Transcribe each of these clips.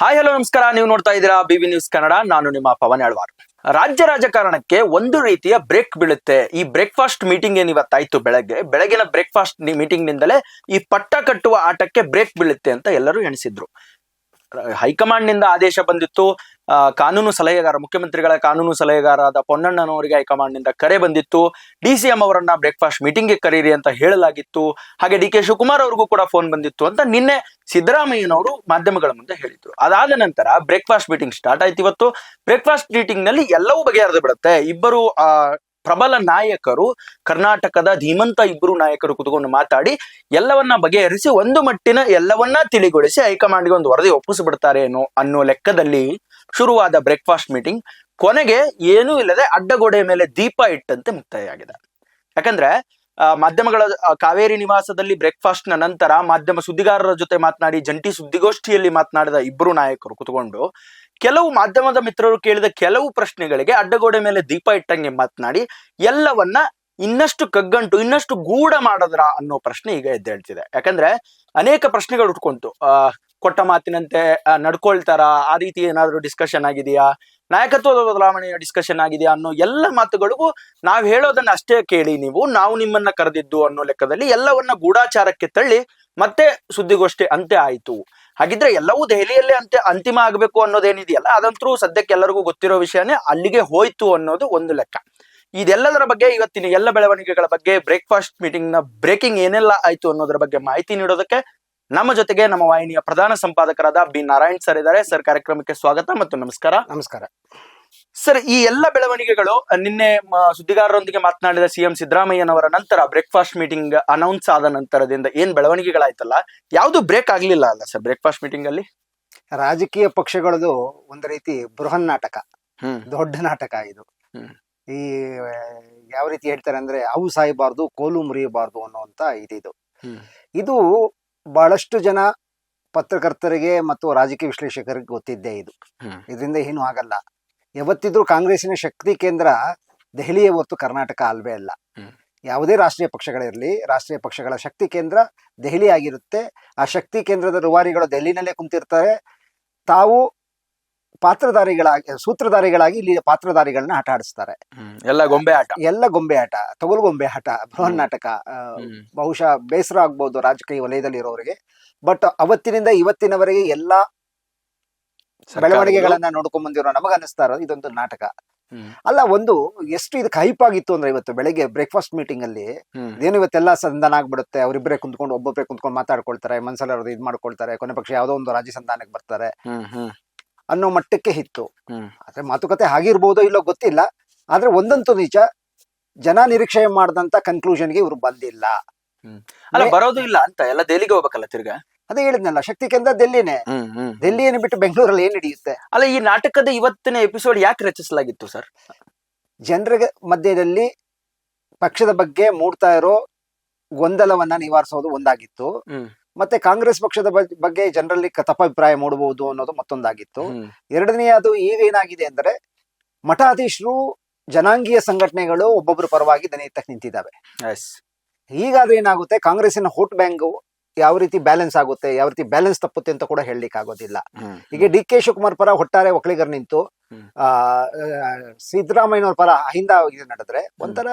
Hi hello ನಮಸ್ಕಾರ. ನೀವು ನೋಡ್ತಾ ಇದ್ದೀರಾ ಬಿಬಿ ನ್ಯೂಸ್ ಕನ್ನಡ ನಾನು ನಿಮ್ಮ ಪವನ್ ಆಳ್ವಾರ್ ರಾಜ್ಯ ರಾಜಕಾರಣಕ್ಕೆ ಒಂದು ರೀತಿಯ ಬ್ರೇಕ್ ಬೀಳುತ್ತೆ. ಈ ಬ್ರೇಕ್ಫಾಸ್ಟ್ ಮೀಟಿಂಗ್ ಏನ್ ಇವತ್ತಾಯ್ತು ಬೆಳಗ್ಗೆ? ಬೆಳಗಿನ ಬ್ರೇಕ್ಫಾಸ್ಟ್ ಮೀಟಿಂಗ್ ನಿಂದಲೇ ಈ ಪಟ್ಟ ಕಟ್ಟುವ ಆಟಕ್ಕೆ ಬ್ರೇಕ್ ಬೀಳುತ್ತೆ ಅಂತ ಎಲ್ಲರೂ ಎಣಿಸಿದ್ರು. ಹೈಕಮಾಂಡ್ನಿಂದ ಆದೇಶ ಬಂದಿತ್ತು. ಕಾನೂನು ಸಲಹೆಗಾರ, ಮುಖ್ಯಮಂತ್ರಿಗಳ ಕಾನೂನು ಸಲಹೆಗಾರರಾದ ಪೊನ್ನಣ್ಣನವರಿಗೆ ಹೈಕಮಾಂಡ್ನಿಂದ ಕರೆ ಬಂದಿತ್ತು. ಡಿ ಸಿ ಎಂ ಅವರನ್ನ ಬ್ರೇಕ್ಫಾಸ್ಟ್ ಮೀಟಿಂಗ್ಗೆ ಕರೀರಿ ಅಂತ ಹೇಳಲಾಗಿತ್ತು. ಹಾಗೆ ಡಿ ಕೆ ಶಿವಕುಮಾರ್ ಅವ್ರಿಗೂ ಕೂಡ ಫೋನ್ ಬಂದಿತ್ತು ಅಂತ ನಿನ್ನೆ ಸಿದ್ದರಾಮಯ್ಯನವರು ಮಾಧ್ಯಮಗಳ ಮುಂದೆ ಹೇಳಿದ್ರು. ಅದಾದ ನಂತರ ಬ್ರೇಕ್ಫಾಸ್ಟ್ ಮೀಟಿಂಗ್ ಸ್ಟಾರ್ಟ್ ಆಯ್ತು ಇವತ್ತು. ಬ್ರೇಕ್ಫಾಸ್ಟ್ ಮೀಟಿಂಗ್ನಲ್ಲಿ ಎಲ್ಲವೂ ಬಗೆಹರಿದು ಬಿಡುತ್ತೆ. ಇಬ್ಬರು, ಆ ಪ್ರಬಲ ನಾಯಕರು, ಕರ್ನಾಟಕದ ಧೀಮಂತ ಇಬ್ಬರು ನಾಯಕರು ಕುತ್ಕೊಂಡು ಮಾತಾಡಿ, ಎಲ್ಲವನ್ನ ಬಗೆಹರಿಸಿ, ಒಂದು ಮಟ್ಟಿನ ಎಲ್ಲವನ್ನ ತಿಳಿಗೊಳಿಸಿ ಹೈಕಮಾಂಡ್ಗೆ ಒಂದು ವರದಿ ಒಪ್ಪಿಸಿಬಿಡ್ತಾರೆ ಏನೋ ಅನ್ನೋ ಲೆಕ್ಕದಲ್ಲಿ ಶುರುವಾದ ಬ್ರೇಕ್ಫಾಸ್ಟ್ ಮೀಟಿಂಗ್ ಕೊನೆಗೆ ಏನೂ ಇಲ್ಲದೆ ಅಡ್ಡಗೋಡೆಯ ಮೇಲೆ ದೀಪ ಇಟ್ಟಂತೆ ಮುಕ್ತಾಯ ಆಗಿದೆ ಯಾಕಂದ್ರೆ ಮಾಧ್ಯಮಗಳ ಕಾವೇರಿ ನಿವಾಸದಲ್ಲಿ ಬ್ರೇಕ್ಫಾಸ್ಟ್ನ ನಂತರ ಮಾಧ್ಯಮ ಸುದ್ದಿಗಾರರ ಜೊತೆ ಮಾತನಾಡಿ, ಜಂಟಿ ಸುದ್ದಿಗೋಷ್ಠಿಯಲ್ಲಿ ಮಾತನಾಡಿದ ಇಬ್ಬರು ನಾಯಕರು ಕುತ್ಕೊಂಡು ಕೆಲವು ಮಾಧ್ಯಮದ ಮಿತ್ರರು ಕೇಳಿದ ಕೆಲವು ಪ್ರಶ್ನೆಗಳಿಗೆ ಅಡ್ಡಗೋಡೆ ಮೇಲೆ ದೀಪ ಇಟ್ಟಂಗೆ ಮಾತನಾಡಿ, ಎಲ್ಲವನ್ನ ಇನ್ನಷ್ಟು ಕಗ್ಗಂಟು, ಇನ್ನಷ್ಟು ಗೂಢ ಮಾಡದ್ರ ಅನ್ನೋ ಪ್ರಶ್ನೆ ಈಗ ಎದ್ದೇಳ್ತಿದೆ ಯಾಕಂದ್ರೆ ಅನೇಕ ಪ್ರಶ್ನೆಗಳು ಉಟ್ಕೊಂತು. ಆ, ಕೊಟ್ಟ ಮಾತಿನಂತೆ ನಡ್ಕೊಳ್ತಾರ, ಆ ರೀತಿ ಏನಾದ್ರು ಡಿಸ್ಕಷನ್ ಆಗಿದೆಯಾ, ನಾಯಕತ್ವದ ಬದಲಾವಣೆಯ ಡಿಸ್ಕಷನ್ ಆಗಿದೆಯಾ ಅನ್ನೋ ಎಲ್ಲ ಮಾತುಗಳಿಗೂ ನಾವ್ ಹೇಳೋದನ್ನ ಅಷ್ಟೇ ಕೇಳಿ ನೀವು, ನಾವು ನಿಮ್ಮನ್ನ ಕರೆದಿದ್ದು ಅನ್ನೋ ಲೆಕ್ಕದಲ್ಲಿ ಎಲ್ಲವನ್ನ ಗೂಢಾಚಾರಕ್ಕೆ ತಳ್ಳಿ ಮತ್ತೆ ಸುದ್ದಿಗೋಷ್ಠಿ ಅಂತೆ ಆಯ್ತು. ಹಾಗಿದ್ರೆ ಎಲ್ಲವೂ ದೆಹಲಿಯಲ್ಲೇ ಅಂತೆ ಅಂತಿಮ ಆಗಬೇಕು ಅನ್ನೋದೇನಿದೆಯಲ್ಲ, ಅದಂತರೂ ಸದ್ಯಕ್ಕೆ ಎಲ್ಲರಿಗೂ ಗೊತ್ತಿರೋ ವಿಷಯನೇ ಅಲ್ಲಿಗೆ ಹೋಯ್ತು ಅನ್ನೋದು ಒಂದು ಲೆಕ್ಕ. ಇದೆಲ್ಲದರ ಬಗ್ಗೆ ಇವತ್ತಿನ ಎಲ್ಲ ಬೆಳವಣಿಗೆಗಳ ಬಗ್ಗೆ ಬ್ರೇಕ್ಫಾಸ್ಟ್ ಮೀಟಿಂಗ್ನ ಬ್ರೇಕಿಂಗ್ ಏನೆಲ್ಲ ಆಯ್ತು ಅನ್ನೋದ್ರ ಬಗ್ಗೆ ಮಾಹಿತಿ ನೀಡೋದಕ್ಕೆ ನಮ್ಮ ಜೊತೆಗೆ ನಮ್ಮ ವಾಹಿನಿಯ ಪ್ರಧಾನ ಸಂಪಾದಕರಾದ ಬಿ ನಾರಾಯಣ್ ಸರ್ ಇದ್ದಾರೆ. ಸರ್, ಕಾರ್ಯಕ್ರಮಕ್ಕೆ ಸ್ವಾಗತ ಮತ್ತು ನಮಸ್ಕಾರ. ನಮಸ್ಕಾರ. ಸರ್ ಈ ಎಲ್ಲ ಬೆಳವಣಿಗೆಗಳು ನಿನ್ನೆ ಸುದ್ದಿಗಾರರೊಂದಿಗೆ ಮಾತನಾಡಿದ ಸಿಎಂ ಸಿದ್ದರಾಮಯ್ಯನವರ ನಂತರ ಬ್ರೇಕ್ಫಾಸ್ಟ್ ಮೀಟಿಂಗ್ ಅನೌನ್ಸ್ ಆದ ನಂತರದಿಂದ ಏನ್ ಬೆಳವಣಿಗೆಗಳಾಯ್ತಲ್ಲ ಯಾವುದು ಬ್ರೇಕ್ ಆಗ್ಲಿಲ್ಲ ಅಲ್ಲ ಸರ್ ಬ್ರೇಕ್ಫಾಸ್ಟ್ ಮೀಟಿಂಗ್ ಅಲ್ಲಿ ರಾಜಕೀಯ ಪಕ್ಷಗಳದು ಒಂದು ರೀತಿ ಬೃಹನ್ ನಾಟಕ ದೊಡ್ಡ ನಾಟಕ ಇದು. ಈ ಯಾವ ರೀತಿ ಹೇಳ್ತಾರೆ ಅಂದ್ರೆ ಅವು ಸಾಯಬಾರ್ದು ಕೋಲು ಮುರಿಯಬಾರ್ದು ಅನ್ನುವಂತ ಇದಿದು. ಇದು ಬಹಳಷ್ಟು ಜನ ಪತ್ರಕರ್ತರಿಗೆ ಮತ್ತು ರಾಜಕೀಯ ವಿಶ್ಲೇಷಕರಿಗೆ ಗೊತ್ತಿದ್ದೇ ಇದು. ಇದರಿಂದ ಏನು ಆಗಲ್ಲ. ಯಾವತ್ತಿದ್ರೂ ಕಾಂಗ್ರೆಸ್ಸಿನ ಶಕ್ತಿ ಕೇಂದ್ರ ದೆಹಲಿಯೇ ಹೊತ್ತು ಕರ್ನಾಟಕ ಅಲ್ವೇ ಅಲ್ಲ. ಯಾವುದೇ ರಾಷ್ಟ್ರೀಯ ಪಕ್ಷಗಳಿರಲಿ ರಾಷ್ಟ್ರೀಯ ಪಕ್ಷಗಳ ಶಕ್ತಿ ಕೇಂದ್ರ ದೆಹಲಿ ಆಗಿರುತ್ತೆ. ಆ ಶಕ್ತಿ ಕೇಂದ್ರದ ರುವಾರಿಗಳು ದೆಹಲಿನಲ್ಲೇ ಕುಂತಿರ್ತಾರೆ. ತಾವು ಪಾತ್ರಧಾರಿಗಳಾಗಿ ಸೂತ್ರಧಾರಿಗಳಾಗಿ ಇಲ್ಲಿ ಪಾತ್ರಧಾರಿಗಳನ್ನ ಆಟ ಆಡಿಸ್ತಾರೆ. ಎಲ್ಲ ಗೊಂಬೆ ಆಟ. ಎಲ್ಲ ಗೊಂಬೆ ಆಟ ತೊಗಲು ಗೊಂಬೆ ಆಟ ಬೃಹನ್. ನಾಟಕ ಬಹುಶಃ ಬೇಸರ ಆಗ್ಬೋದು ರಾಜಕೀಯ ವಲಯದಲ್ಲಿ ಇರೋರಿಗೆ ಬಟ್ ಅವತ್ತಿನಿಂದ ಇವತ್ತಿನವರೆಗೆ ಎಲ್ಲಾ ಬೆಳವಣಿಗೆಗಳನ್ನ ನೋಡ್ಕೊಂಡ್ ಬಂದಿರೋ ನಮಗ ಅನಿಸ್ತಾ ಇರೋದು ಇದೊಂದು ನಾಟಕ. ಅಲ್ಲ ಒಂದು ಎಷ್ಟು ಇದಕ್ಕೆ ಹೈಪ್ ಆಗಿತ್ತು ಅಂದ್ರೆ ಇವತ್ತು ಬೆಳಗ್ಗೆ ಬ್ರೇಕ್ಫಾಸ್ಟ್ ಮೀಟಿಂಗ್ ಅಲ್ಲಿ. ಏನು ಇವತ್ತೆಲ್ಲ ಸಂಧಾನ ಆಗ್ಬಿಡುತ್ತೆ ಅವರಿಬ್ಬರೇ ಕುಂತ್ಕೊಂಡು ಒಬ್ಬೊಬ್ಬರೇ ಕುಂತ್ಕೊಂಡು ಮಾತಾಡ್ಕೊಳ್ತಾರೆ ಮನ್ಸಲ್ಲಿ ಇದು ಮಾಡ್ಕೊಳ್ತಾರೆ ಕೊನೆ ಪಕ್ಷ ಯಾವುದೋ ಒಂದು ರಾಜ್ಯ ಸಂಧಾನಕ್ಕೆ ಬರ್ತಾರೆ ಅನ್ನೋ ಮಟ್ಟಕ್ಕೆ ಇತ್ತು ಆದ್ರೆ ಮಾತುಕತೆ ಆಗಿರ್ಬೋದೋ ಇಲ್ಲೋ ಗೊತ್ತಿಲ್ಲ ಆದ್ರೆ ಒಂದಂತೂ ನಿಜ ಜನ ನಿರೀಕ್ಷೆ ಮಾಡಿದಂತ ಕನ್ಕ್ಲೂಷನ್ಗೆ ಇವ್ರು ಬಂದಿಲ್ಲ. ಅಲ್ಲ ಬರೋದು ಇಲ್ಲ ಅಂತ ಎಲ್ಲ ದೆಹಲಿಗೆ ಹೋಗ್ಬೇಕಲ್ಲ ತಿರ್ಗಾ? ಅದೇ ಹೇಳಿದ್ನಲ್ಲ ಶಕ್ತಿ ಕೇಂದ್ರ ದೆಲ್ಲಿನೇ. ದೆಲ್ಲಿಯನ್ನು ಬಿಟ್ಟು ಬೆಂಗಳೂರಲ್ಲಿ ಏನ್ ನಡೆಯುತ್ತೆ? ಅಲ್ಲ ಈ ನಾಟಕದ ಇವತ್ತಿನ ಎಪಿಸೋಡ್ ಯಾಕೆ ರಚಿಸಲಾಗಿತ್ತು ಸರ್? ಜನರ ಮಧ್ಯದಲ್ಲಿ ಪಕ್ಷದ ಬಗ್ಗೆ ಮೂಡ್ತಾ ಇರೋ ಗೊಂದಲವನ್ನ ನಿವಾರಿಸೋದು ಒಂದಾಗಿತ್ತು. ಮತ್ತೆ ಕಾಂಗ್ರೆಸ್ ಪಕ್ಷದ ಬಗ್ಗೆ ಜನರಲ್ಲಿ ತಪಾಭಿಪ್ರಾಯ ಮೂಡಬಹುದು ಅನ್ನೋದು ಮತ್ತೊಂದಾಗಿತ್ತು. ಎರಡನೇ ಎರಡನೆಯದು ಈಗ ಏನಾಗಿದೆ ಅಂದ್ರೆ ಮಠಾಧೀಶರು ಜನಾಂಗೀಯ ಸಂಘಟನೆಗಳು ಒಬ್ಬೊಬ್ಬರ ಪರವಾಗಿ ದನಿ ನಿಂತಿದ್ದಾವೆ. ಹೀಗಾದ್ರೆ ಏನಾಗುತ್ತೆ ಕಾಂಗ್ರೆಸ್ಸಿನ ಹೋಟ್ ಬ್ಯಾಂಕ್ ಯಾವ ರೀತಿ ಬ್ಯಾಲೆನ್ಸ್ ಆಗುತ್ತೆ ಯಾವ ರೀತಿ ಬ್ಯಾಲೆನ್ಸ್ ತಪ್ಪುತ್ತೆ ಅಂತ ಕೂಡ ಹೇಳಲಿಕ್ಕೆ ಆಗೋದಿಲ್ಲ ಹೀಗೆ ಈಗ ಡಿ ಕೆ ಶಿವಕುಮಾರ್ ಪರ ಒಟ್ಟಾರೆ ಒಕ್ಕಲಿಗರು ನಿಂತು ಸಿದ್ದರಾಮಯ್ಯನವ್ರ ಪರ ಅಹಿಂದ ಇದು ನಡೆದ್ರೆ ಒಂಥರ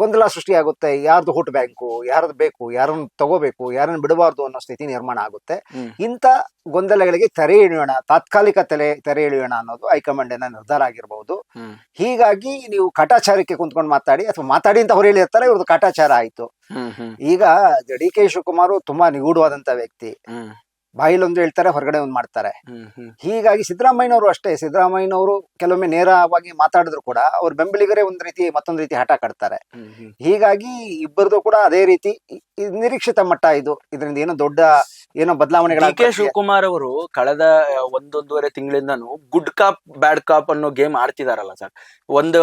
ಗೊಂದಲ ಸೃಷ್ಟಿಯಾಗುತ್ತೆ. ಯಾರ್ದು ಹುಟ್ಟು ಬ್ಯಾಂಕು ಯಾರದು ಬೇಕು ಯಾರನ್ನ ತಗೋಬೇಕು ಯಾರನ್ನ ಬಿಡಬಾರ್ದು ಅನ್ನೋ ಸ್ಥಿತಿ ನಿರ್ಮಾಣ ಆಗುತ್ತೆ. ಇಂತ ಇಂಥ ಗೊಂದಲಗಳಿಗೆ ತೆರೆ ಇಳಿಯೋಣ ತಾತ್ಕಾಲಿಕ ತಲೆ ತೆರೆ ಇಳಿಯೋಣ ಅನ್ನೋದು ಹೈಕಮಾಂಡಿನ ನಿರ್ಧಾರ ಆಗಿರಬಹುದು ಹೀಗಾಗಿ ನೀವು ಕಾಟಾಚಾರಕ್ಕೆ ಕುಂತ್ಕೊಂಡು ಮಾತಾಡಿ ಅಥವಾ ಮಾತಾಡಿ ಅಂತ ಹೊರ ಹೇಳಿರ್ತಾರೆ ಇವ್ರದ್ದು ಕಾಟಾಚಾರ ಆಯ್ತು. ಈಗ ಡಿ ಕೆ ಶಿವಕುಮಾರ್ ತುಂಬಾ ನಿಗೂಢವಾದಂತ ವ್ಯಕ್ತಿ. ಬಾಯಿಲೊಂದು ಹೇಳ್ತಾರೆ ಹೊರಗಡೆ ಒಂದು ಮಾಡ್ತಾರೆ. ಹೀಗಾಗಿ ಸಿದ್ದರಾಮಯ್ಯನವರು ಅಷ್ಟೇ ಸಿದ್ದರಾಮಯ್ಯನವರು ಕೆಲವೊಮ್ಮೆ ನೇರವಾಗಿ ಮಾತಾಡಿದ್ರು ಕೂಡ ಅವ್ರ ಬೆಂಬಲಿಗರೇ ಒಂದ್ ರೀತಿ ಮತ್ತೊಂದ್ ರೀತಿ ಹಠ ಕಟ್ತಾರೆ. ಹೀಗಾಗಿ ಇಬ್ಬರದು ಕೂಡ ಅದೇ ರೀತಿ ನಿರೀಕ್ಷಿತ ಮಟ್ಟ ಇದು. ಇದರಿಂದ ಏನೋ ದೊಡ್ಡ ಏನೋ ಬದಲಾವಣೆಗಳ ಕೆ ಶಿವಕುಮಾರ್ ಅವರು ಕಳೆದ ಒಂದೊಂದೂವರೆ ತಿಂಗಳಿಂದನೂ ಗುಡ್ ಕಾಪ್ ಬ್ಯಾಡ್ ಕಾಪ್ ಅನ್ನೋ ಗೇಮ್ ಆಡ್ತಿದಾರಲ್ಲ ಸರ್. ಒಂದು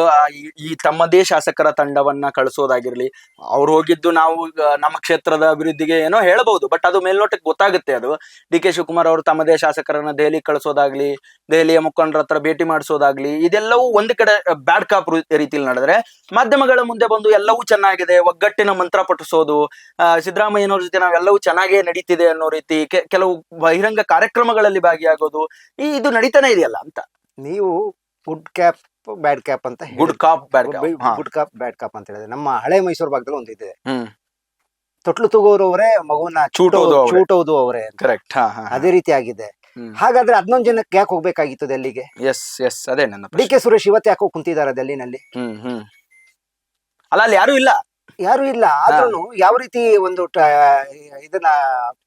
ಈ- ತಮ್ಮದೇ ಶಾಸಕರ ತಂಡವನ್ನ ಕಳಿಸೋದಾಗಿರ್ಲಿ ಅವ್ರು ಹೋಗಿದ್ದು ನಾವು ಈಗ ನಮ್ಮ ಕ್ಷೇತ್ರದ ಅಭಿವೃದ್ಧಿಗೆ ಏನೋ ಹೇಳಬಹುದು ಬಟ್ ಅದು ಮೇಲ್ನೋಟಕ್ಕೆ ಗೊತ್ತಾಗುತ್ತೆ ಅದು. ಡಿ ಕೆ ಶಿವಕುಮಾರ್ ಅವರು ತಮ್ಮದೇ ಶಾಸಕರನ್ನ ದೆಹಲಿ ಕಳಿಸೋದಾಗ್ಲಿ ದೆಹಲಿಯ ಮುಖಂಡರ ಹತ್ರ ಭೇಟಿ ಮಾಡಿಸೋದಾಗ್ಲಿ ಇದೆಲ್ಲವೂ ಒಂದ್ ಕಡೆ ಬ್ಯಾಡ್ ಕಾಪ್ ರೀತಿಯಲ್ಲಿ ನಡೆದ್ರೆ ಮಾಧ್ಯಮಗಳ ಮುಂದೆ ಬಂದು ಎಲ್ಲವೂ ಚೆನ್ನಾಗಿದೆ ಒಗ್ಗಟ್ಟಿನ ಮಂತ್ರ ಪಠಿಸೋದು ಸಿದ್ದರಾಮಯ್ಯನವ್ರ ಜೊತೆ ನಾವೆಲ್ಲವೂ ಚೆನ್ನಾಗೇ ನಡೀತಿದೆ ಅನ್ನೋ ರೀತಿ ಕೆ- ಕೆಲವು ಬಹಿರಂಗ ಕಾರ್ಯಕ್ರಮಗಳಲ್ಲಿ ಭಾಗಿಯಾಗೋದು ಈ ಇದು ನಡೀತಾನೆ ಇದೆಯಲ್ಲ ಅಂತ. ನೀವು ಗುಡ್ ಕ್ಯಾಪ್ ಬ್ಯಾಡ್ ಕ್ಯಾಪ್ ಅಂತ good cop bad good cop bad cop ಅಂತ ಹೇಳಿದ್ರೆ ನಮ್ಮ ಹಳೆ ಮೈಸೂರು ಭಾಗದಲ್ಲಿ ಒಂದಿದೆ. ಹ್ಮ್. ತೊಟ್ಲು ತಗೋರವರೇ ಮಗುವನ್ನ ಚೂಟೋದು ಅವ್ರೇ. ಚೂಟೋದು ಅವರೇ ಕರೆಕ್ಟ್ ಹಾ ಹಾ ಅದೇ ರೀತಿ ಆಗಿದೆ. ಹಾಗಾದ್ರೆ ಹದಿನೊಂದು ಜನಕ್ಕೆ ಯಾಕೆ ಹೋಗ್ಬೇಕಾಗಿತ್ತು ಡೆಲ್ಲಿಗೆ ಎಸ್ ಎಸ್ ಅದೇ ನನ್ನ ಡಿ ಕೆ ಸುರೇಶ್ ಇವತ್ತು ಯಾಕೋ ಕುಂತಿದ್ದಾರೆ ಹ್ಮ್ ಹ್ಮ್. ಅಲ್ಲ ಅಲ್ಲಿ ಯಾರು ಇಲ್ಲ. ಯಾರು ಇಲ್ಲ. ಆದ್ರೂ ಯಾವ ರೀತಿ ಒಂದು ಟ- ಇದನ್ನ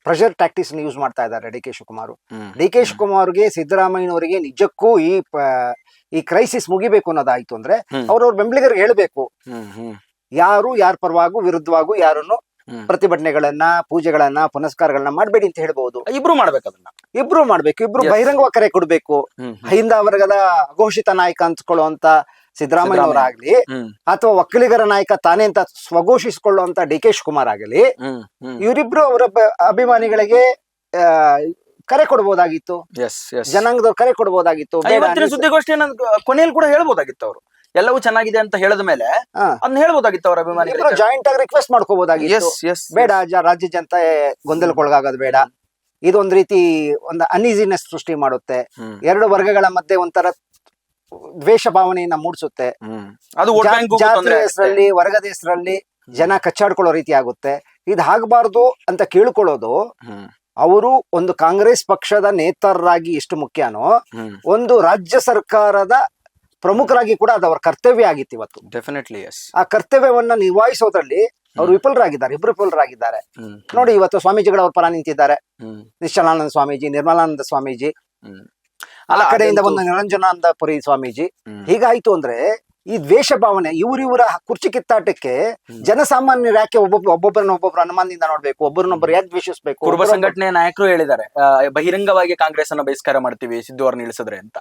ಪ್ರೆಷರ್ ಟ್ಯಾಕ್ಟಿಸ್ ಯೂಸ್ ಮಾಡ್ತಾ ಇದ್ದಾರೆ ಡಿ ಕೆ ಶಿವಕುಮಾರ್? ಹ್ಮ್ ಡಿ ಕೆ ಶಿವಕುಮಾರ್ಗೆ ಸಿದ್ದರಾಮಯ್ಯನವರಿಗೆ ನಿಜಕ್ಕೂ ಈ ಪ- ಈ ಕ್ರೈಸಿಸ್ ಮುಗಿಬೇಕು ಅನ್ನೋದಾಯ್ತು ಅಂದ್ರೆ ಹ್ಮ್. ಅವ್ರವ್ರ ಬೆಂಬಲಿಗರಿಗೆ ಹೇಳ್ಬೇಕು. ಹ್ಮ್ ಹ್ಮ್. ಯಾರು ಯಾರ ಪರವಾಗೂ ವಿರುದ್ಧವಾಗೂ ಯಾರನ್ನು. ಪ್ರತಿಭಟನೆಗಳನ್ನ ಪೂಜೆಗಳನ್ನ ಪುನಸ್ಕಾರಗಳನ್ನ ಮಾಡಬೇಡಿ ಅಂತ ಹೇಳ್ಬಹುದು ಇಬ್ರು ಮಾಡ್ಬೇಕು ಅದನ್ನ. ಇಬ್ರು ಮಾಡ್ಬೇಕು. ಇಬ್ರು. ಬಹಿರಂಗವಾಗಿ ಕರೆ ಕೊಡ್ಬೇಕು. ಹಿಂದ ವರ್ಗದ ಅಘೋಷಿತ ನಾಯಕ ಅನ್ಸ್ಕೊಳ್ಳುವಂತ ಸಿದ್ದರಾಮಯ್ಯ. ಅವರಾಗ್ಲಿ ಅಥವಾ ಒಕ್ಕಲಿಗರ ನಾಯಕ ತಾನೇ ಅಂತ ಸ್ವಘೋಷಿಸಿಕೊಳ್ಳುವಂತ ಡಿ ಕೆ ಶಿವಕುಮಾರ್ ಆಗಲಿ ಇವರಿಬ್ರು ಅವರ ಅಭಿಮಾನಿಗಳಿಗೆ ಕರೆ ಎಸ್ ಜನಾಂಗದವ್ರು ಕರೆ ಕೊಡಬಹುದಾಗಿತ್ತು. ಸುದ್ದಿಗೋಷ್ಠಿಯನ್ನ ಕೊನೆಯಲ್ಲಿ ಕೂಡ ಹೇಳ್ಬೋದಾಗಿತ್ತು ಅವರು. ಎಲ್ಲವೂ ಚೆನ್ನಾಗಿದೆ ಅಂತ ಹೇಳಿದ ಮೇಲೆ ಹಾ. ಅದನ್ನ ಹೇಳ್ಬೋದಾಗಿತ್ತು ಅವರ ಅಭಿಮಾನಿ ಜಾಯಿಂಟ್ ಆಗಿ ರಿಕ್ವೆಸ್ಟ್ ಮಾಡ್ಕೋಬಹುದಾಗಿತ್ತು ಎಸ್ ಎಸ್ ಬೇಡ ಜ- ರಾಜ್ಯ ಜನತೆ ಗೊಂದಲಕ್ಕೊಳಗಾಗೋದು ಬೇಡ. ಇದೊಂದ್ ರೀತಿ ಒಂದು ಅನ್ಈಸಿನೆಸ್ ಸೃಷ್ಟಿ ಮಾಡುತ್ತೆ. ಹ್ಮ್. ಎರಡು ವರ್ಗಗಳ ಮಧ್ಯೆ ಒಂಥರ ದ್ವೇಷ ಭಾವನೆಯನ್ನ ಮೂಡಿಸುತ್ತೆ. ಹ್ಮ್. ಅದು ವೋಟ್ ಜಾ- ಹೆಸರಲ್ಲಿ ವರ್ಗದ ಹೆಸರಲ್ಲಿ ಜನ ಕಚ್ಚಾಡ್ಕೊಳ್ಳೋ ರೀತಿ ಆಗುತ್ತೆ. ಇದು ಆಗ್ಬಾರ್ದು ಅಂತ ಕೇಳ್ಕೊಳ್ಳೋದು ಹ್ಮ್. ಅವರು ಒಂದು ಕಾಂಗ್ರೆಸ್ ಪಕ್ಷದ ನೇತಾರರಾಗಿ ಎಷ್ಟು ಮುಖ್ಯನೋ ಹ್ಮ್. ಒಂದು ರಾಜ್ಯ ಸರ್ಕಾರದ ಪ್ರಮುಖರಾಗಿ ಕೂಡ ಅದು ಅವರ ಕರ್ತವ್ಯ ಆಗಿತ್ತು ಇವತ್ತು. ಡೆಫಿನೆಟ್ಲಿ ಎಸ್ ಆ ಕರ್ತವ್ಯವನ್ನ ನಿಭಾಯಿಸೋದ್ರಲ್ಲಿ ಅವರು ವಿಫಲರಾಗಿದ್ದಾರೆ ಇಬ್ರು ವಿಫಲರಾಗಿದ್ದಾರೆ. ನೋಡಿ ಇವತ್ತು ಸ್ವಾಮೀಜಿಗಳು ಅವ್ರ ಪರ ನಿಂತಿದ್ದಾರೆ. ನಿಶ್ಚಲಾನಂದ ಸ್ವಾಮೀಜಿ ನಿರ್ಮಲಾನಂದ ಸ್ವಾಮೀಜಿ. ಆ ಕಡೆಯಿಂದ ಬಂದ ನಿರಂಜನಾನಂದ ಪುರಿ ಸ್ವಾಮೀಜಿ. ಹೀಗಾಯ್ತು ಅಂದ್ರೆ ಈ ದ್ವೇಷ ಭಾವನೆ ಇವರಿವರ ಕುರ್ಚಿ ಕಿತ್ತಾಟಕ್ಕೆ ಜನಸಾಮಾನ್ಯರು ಯಾಕೆ ಒಬ್ಬ ಒಬ್ಬೊಬ್ಬರನ್ನ ಒಬ್ಬೊಬ್ಬರು ಅನುಮಾನದಿಂದ ನೋಡ್ಬೇಕು ಒಬ್ಬರನ್ನೊಬ್ಬರು ಯಾಕೆ ದ್ವೇಷಿಸಬೇಕು? ಕುರುಬ ಸಂಘಟನೆಯ ನಾಯಕರು ಹೇಳಿದ್ದಾರೆ. ಬಹಿರಂಗವಾಗಿ ಕಾಂಗ್ರೆಸ್ ಅನ್ನ ಬಹಿಷ್ಕಾರ ಮಾಡ್ತೀವಿ ಸಿದ್ದು ಅವ್ರನ್ನ ಇಳಿಸಿದ್ರೆ ಅಂತ.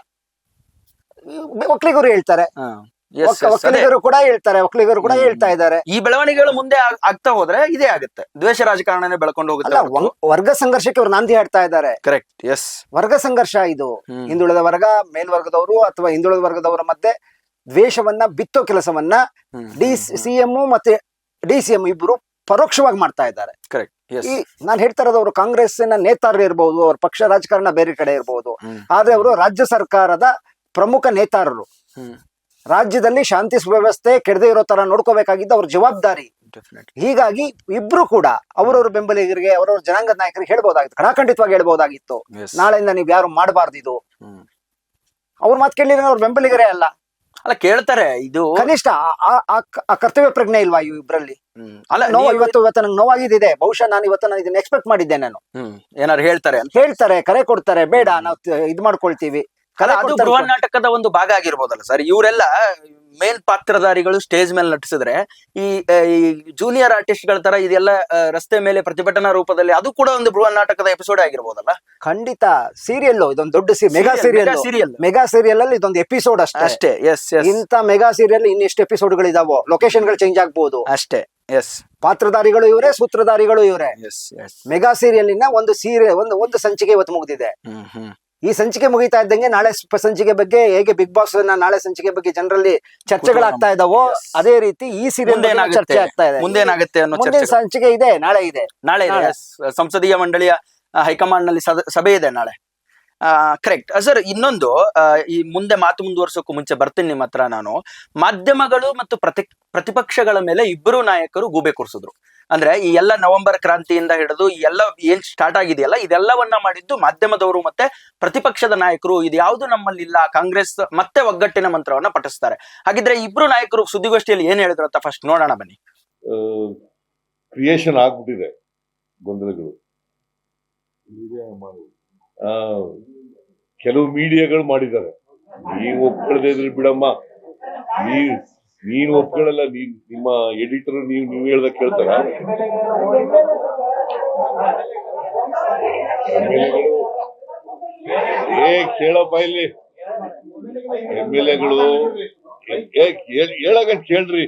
ಒಕ್ಕಲಿಗರು ಹೇಳ್ತಾರೆ. ಹಾ. Yes, yes, ಅದೇ. ಒಕ್ಕಲಿಗರು ಕೂಡ ಹೇಳ್ತಾರೆ ಒಕ್ಕಲಿಗರು ಕೂಡ ಹೇಳ್ತಾ ಇದ್ದಾರೆ. ಈ ಬೆಳವಣಿಗೆಗಳು ಮುಂದೆ ಆಗ್- ಆಗ್ತಾ ಹೋದ್ರೆ ಇದೇ ಆಗುತ್ತೆ. ದ್ವೇಷ ರಾಜಕಾರಣನೇ ಬೆಳ್ಕೊಂಡು ಅಲ್ಲ ಹೋಗುತ್ತೆ ವಂಗ್- ವರ್ಗ ಸಂಘರ್ಷಕ್ಕೆ ಅವ್ರು ನಾಂದಿ ಹಾಡ್ತಾ ಇದ್ದಾರೆ. ಕರೆಕ್ಟ್ ಎಸ್ ವರ್ಗ ಸಂಘರ್ಷ ಇದು. ಹಿಂದುಳಿದ ವರ್ಗ ಮೇಲ್ವರ್ಗದವರು ಅಥವಾ ಹಿಂದುಳಿದ ವರ್ಗದವರ ಮಧ್ಯೆ ದ್ವೇಷವನ್ನ ಬಿತ್ತೋ ಕೆಲಸವನ್ನ ಡಿ ಸಿಎಂ ಮತ್ತೆ ಡಿ ಸಿಎಂ ಇಬ್ರು ಪರೋಕ್ಷವಾಗಿ ಮಾಡ್ತಾ ಇದ್ದಾರೆ. ಕರೆಕ್ಟ್ ಎಸ್ ಈ ನಾನು ಹೇಳ್ತಾ ಇರೋದು ಅವರು ಕಾಂಗ್ರೆಸ್ಸಿನ ನೇತಾರರು ಇರಬಹುದು ಅವ್ರ ಪಕ್ಷ ರಾಜಕಾರಣ ಬೇರೆ ಕಡೆ ಇರಬಹುದು ಆದ್ರೆ ಅವರು ರಾಜ್ಯ ಸರ್ಕಾರದ ಪ್ರಮುಖ ನೇತಾರರು. ರಾಜ್ಯದಲ್ಲಿ ಶಾಂತಿ ಸುವ್ಯವಸ್ಥೆ ಕೆಡದೇ ಇರೋ ತರ ನೋಡ್ಕೋಬೇಕಾಗಿದ್ದು ಅವ್ರ ಜವಾಬ್ದಾರಿ. ಹೀಗಾಗಿ ಇಬ್ರು ಕೂಡ ಅವರವ್ರ ಬೆಂಬಲಿಗರಿಗೆ ಅವರವ್ರ ಜನಾಂಗದ ನಾಯಕರಿಗೆ ಹೇಳ್ಬೋದಾಗಿತ್ತು. ಕಡಾಖಂಡಿತವಾಗಿ ಹೇಳ್ಬೋದಾಗಿತ್ತು. ನಾಳೆಯಿಂದ ನೀವು ಯಾರು ಮಾಡಬಾರ್ದಿದು ಅವ್ರ ಮಾತು ಕೇಳಿದ್ರೆ ಅವ್ರ ಬೆಂಬಲಿಗರೇ ಅಲ್ಲ. ಅಲ್ಲ ಕೇಳ್ತಾರೆ. ಇದು ಕನಿಷ್ಠ ಆ- ಕರ್ತವ್ಯ ಪ್ರಜ್ಞೆ ಇಲ್ವಾ ಇವ್ ಇಬ್ರಲ್ಲಿ? ಅಲ್ಲ ನೋವು ಇವತ್ತು ಇವತ್ತು ನಂಗೆ ನೋವಾಗಿದ್ದಿದೆ. ಬಹುಶಃ ನಾನು ಇವತ್ತು ನಾನು ಇದನ್ನ ಎಕ್ಸ್ಪೆಕ್ಟ್ ಮಾಡಿದ್ದೆ ನಾನು. ಏನಾರು ಹೇಳ್ತಾರೆ ಹೇಳ್ತಾರೆ ಕರೆ ಕೊಡ್ತಾರೆ. ಬೇಡ ನಾವು ಇದ್ ಮಾಡ್ಕೊಳ್ತೀವಿ. ಅದು ಕೊಡ್ತಾರೆ. ನಾಟಕದ ಒಂದು ಭಾಗ ಆಗಿರ್ಬೋದಲ್ಲ ಸರ್. ಇವರೆಲ್ಲ ಮೇಲ್ ಪಾತ್ರಧಾರಿಗಳು ಸ್ಟೇಜ್ ಮೇಲೆ ನಟಿಸಿದ್ರೆ ಈ ಜೂನಿಯರ್ ಆರ್ಟಿಸ್ಟ್ಗಳ ತರ ಇದೆಲ್ಲ ರಸ್ತೆ ಮೇಲೆ ಪ್ರತಿಭಟನಾ ರೂಪದಲ್ಲಿ ಅದು ಕೂಡ ಒಂದು ಬೃಹನ್ ನಾಟಕದ ಎಪಿಸೋಡ್ ಆಗಿರ್ಬೋದಲ್ಲ? ಖಂಡಿತ. ಸೀರಿಯಲ್ ಇದೊಂದು ದೊಡ್ಡ mega serial serial mega serial ಅಲ್ಲಿ ಇದೊಂದು ಎಪಿಸೋಡ್ ಅಷ್ಟೇ. ಅಷ್ಟೇ ಎಸ್ ಇಂತ ಮೆಗಾ ಸೀರಿಯಲ್ ಇನ್ನೆಷ್ಟು ಎಪಿಸೋಡ್ಗಳು ಇದಾವೋ ಲೊಕೇಶನ್ಗಳು ಚೇಂಜ್ ಆಗ್ಬಹುದು ಅಷ್ಟೇ ಎಸ್ ಪಾತ್ರಧಾರಿಗಳು ಇವರೇ ಸೂತ್ರಧಾರಿಗಳು ಇವರೇ. ಮೆಗಾ ಸೀರಿಯಲ್ ಇನ್ನ ಒಂದು ಸೀರೆ ಒಂದು ಒಂದು ಸಂಚಿಕೆ ಇವತ್ತು ಮುಗಿದಿದೆ. ಈ ಸಂಚಿಕೆ ಮುಗಿತಾ ಇದ್ದಂಗೆ ನಾಳೆ ಸಂಚಿಕೆ ಬಗ್ಗೆ ಹೇಗೆ ಬಿಗ್ ಬಾಸ್ ನಾಳೆ ಸಂಚಿಕೆ ಬಗ್ಗೆ ಜನರಲ್ಲಿ ಚರ್ಚೆಗಳಾಗ್ತಾ ಇದಾವೋ ಅದೇ ರೀತಿ ಈ ಸೀರಿಯಲ್ ಚರ್ಚೆ ಆಗ್ತಾ ಇದೆ. ಮುಂದೇನಾಗುತ್ತೆ ಅನ್ನೋ ಚರ್ಚೆ ಸಂಚಿಕೆ ಇದೆ ನಾಳೆ ಇದೆ. ನಾಳೆ. ಸಂಸದೀಯ ಮಂಡಳಿಯ ಹೈಕಮಾಂಡ್ನಲ್ಲಿ ಸಭೆ ಇದೆ ನಾಳೆ. ಕರೆಕ್ಟ್ ಸರ್ ಇನ್ನೊಂದು ಈ ಮುಂದೆ ಮಾತು ಮುಂದುವರ್ಸೋಕ್ಕೂ ಮುಂಚೆ ಬರ್ತೀನಿ ನಿಮ್ಮ ಹತ್ರ ನಾನು. ಮಾಧ್ಯಮಗಳು ಮತ್ತು ಪ್ರತಿ ಪ್ರತಿಪಕ್ಷಗಳ ಮೇಲೆ ಇಬ್ಬರು ನಾಯಕರು ಗೂಬೆ ಕೂರಿಸಿದ್ರು. ಅಂದ್ರೆ ಈ ಎಲ್ಲ ನವೆಂಬರ್ ಕ್ರಾಂತಿಯಿಂದ ಹಿಡಿದು ಎಲ್ಲ ಏನ್ ಸ್ಟಾರ್ಟ್ ಆಗಿದೆಯಲ್ಲ, ಇದೆಲ್ಲವನ್ನ ಮಾಡಿದ್ದು ಮಾಧ್ಯಮದವರು ಮತ್ತೆ ಪ್ರತಿಪಕ್ಷದ ನಾಯಕರು. ಇದ್ಯಾವುದು ನಮ್ಮಲ್ಲಿಲ್ಲ. ಕಾಂಗ್ರೆಸ್ ಮತ್ತೆ ಒಗ್ಗಟ್ಟಿನ ಮಂತ್ರವನ್ನ ಪಠಿಸ್ತಾರೆ. ಹಾಗಿದ್ರೆ ಇಬ್ರು ನಾಯಕರು ಸುದ್ದಿಗೋಷ್ಠಿಯಲ್ಲಿ ಏನ್ ಹೇಳಿದ್ರು ಅಂತ ಫಸ್ಟ್ ನೋಡೋಣ ಬನ್ನಿ. ಕ್ರಿಯೇಷನ್ ಆಗ್ಬಿಟ್ಟಿದೆ ಗೊಂದಲಗಳು. ಕೆಲವು ಮೀಡಿಯಾಗಳು ಮಾಡಿದ್ದಾರೆ. ನೀವು ಒಪ್ಕೊಳ್ಳದೆ ಇದ್ರೆ ಬಿಡಮ್ಮ. ನೀ ನೀನು ಒಪ್ಕೊಳ್ಳಲ್ಲ ನೀನ್ ನಿಮ್ಮ ಎಡಿಟರ್ ನೀವು ನೀವು ಹೇಳ್ದ ಕೇಳ್ತಾರ? ಏ, ಕೇಳಪ್ಪ ಇಲ್ಲಿ. ಎಂ ಎಲ್ ಎಗಳು ಹೇಳಾಗ ಕೇಳ್ರಿ.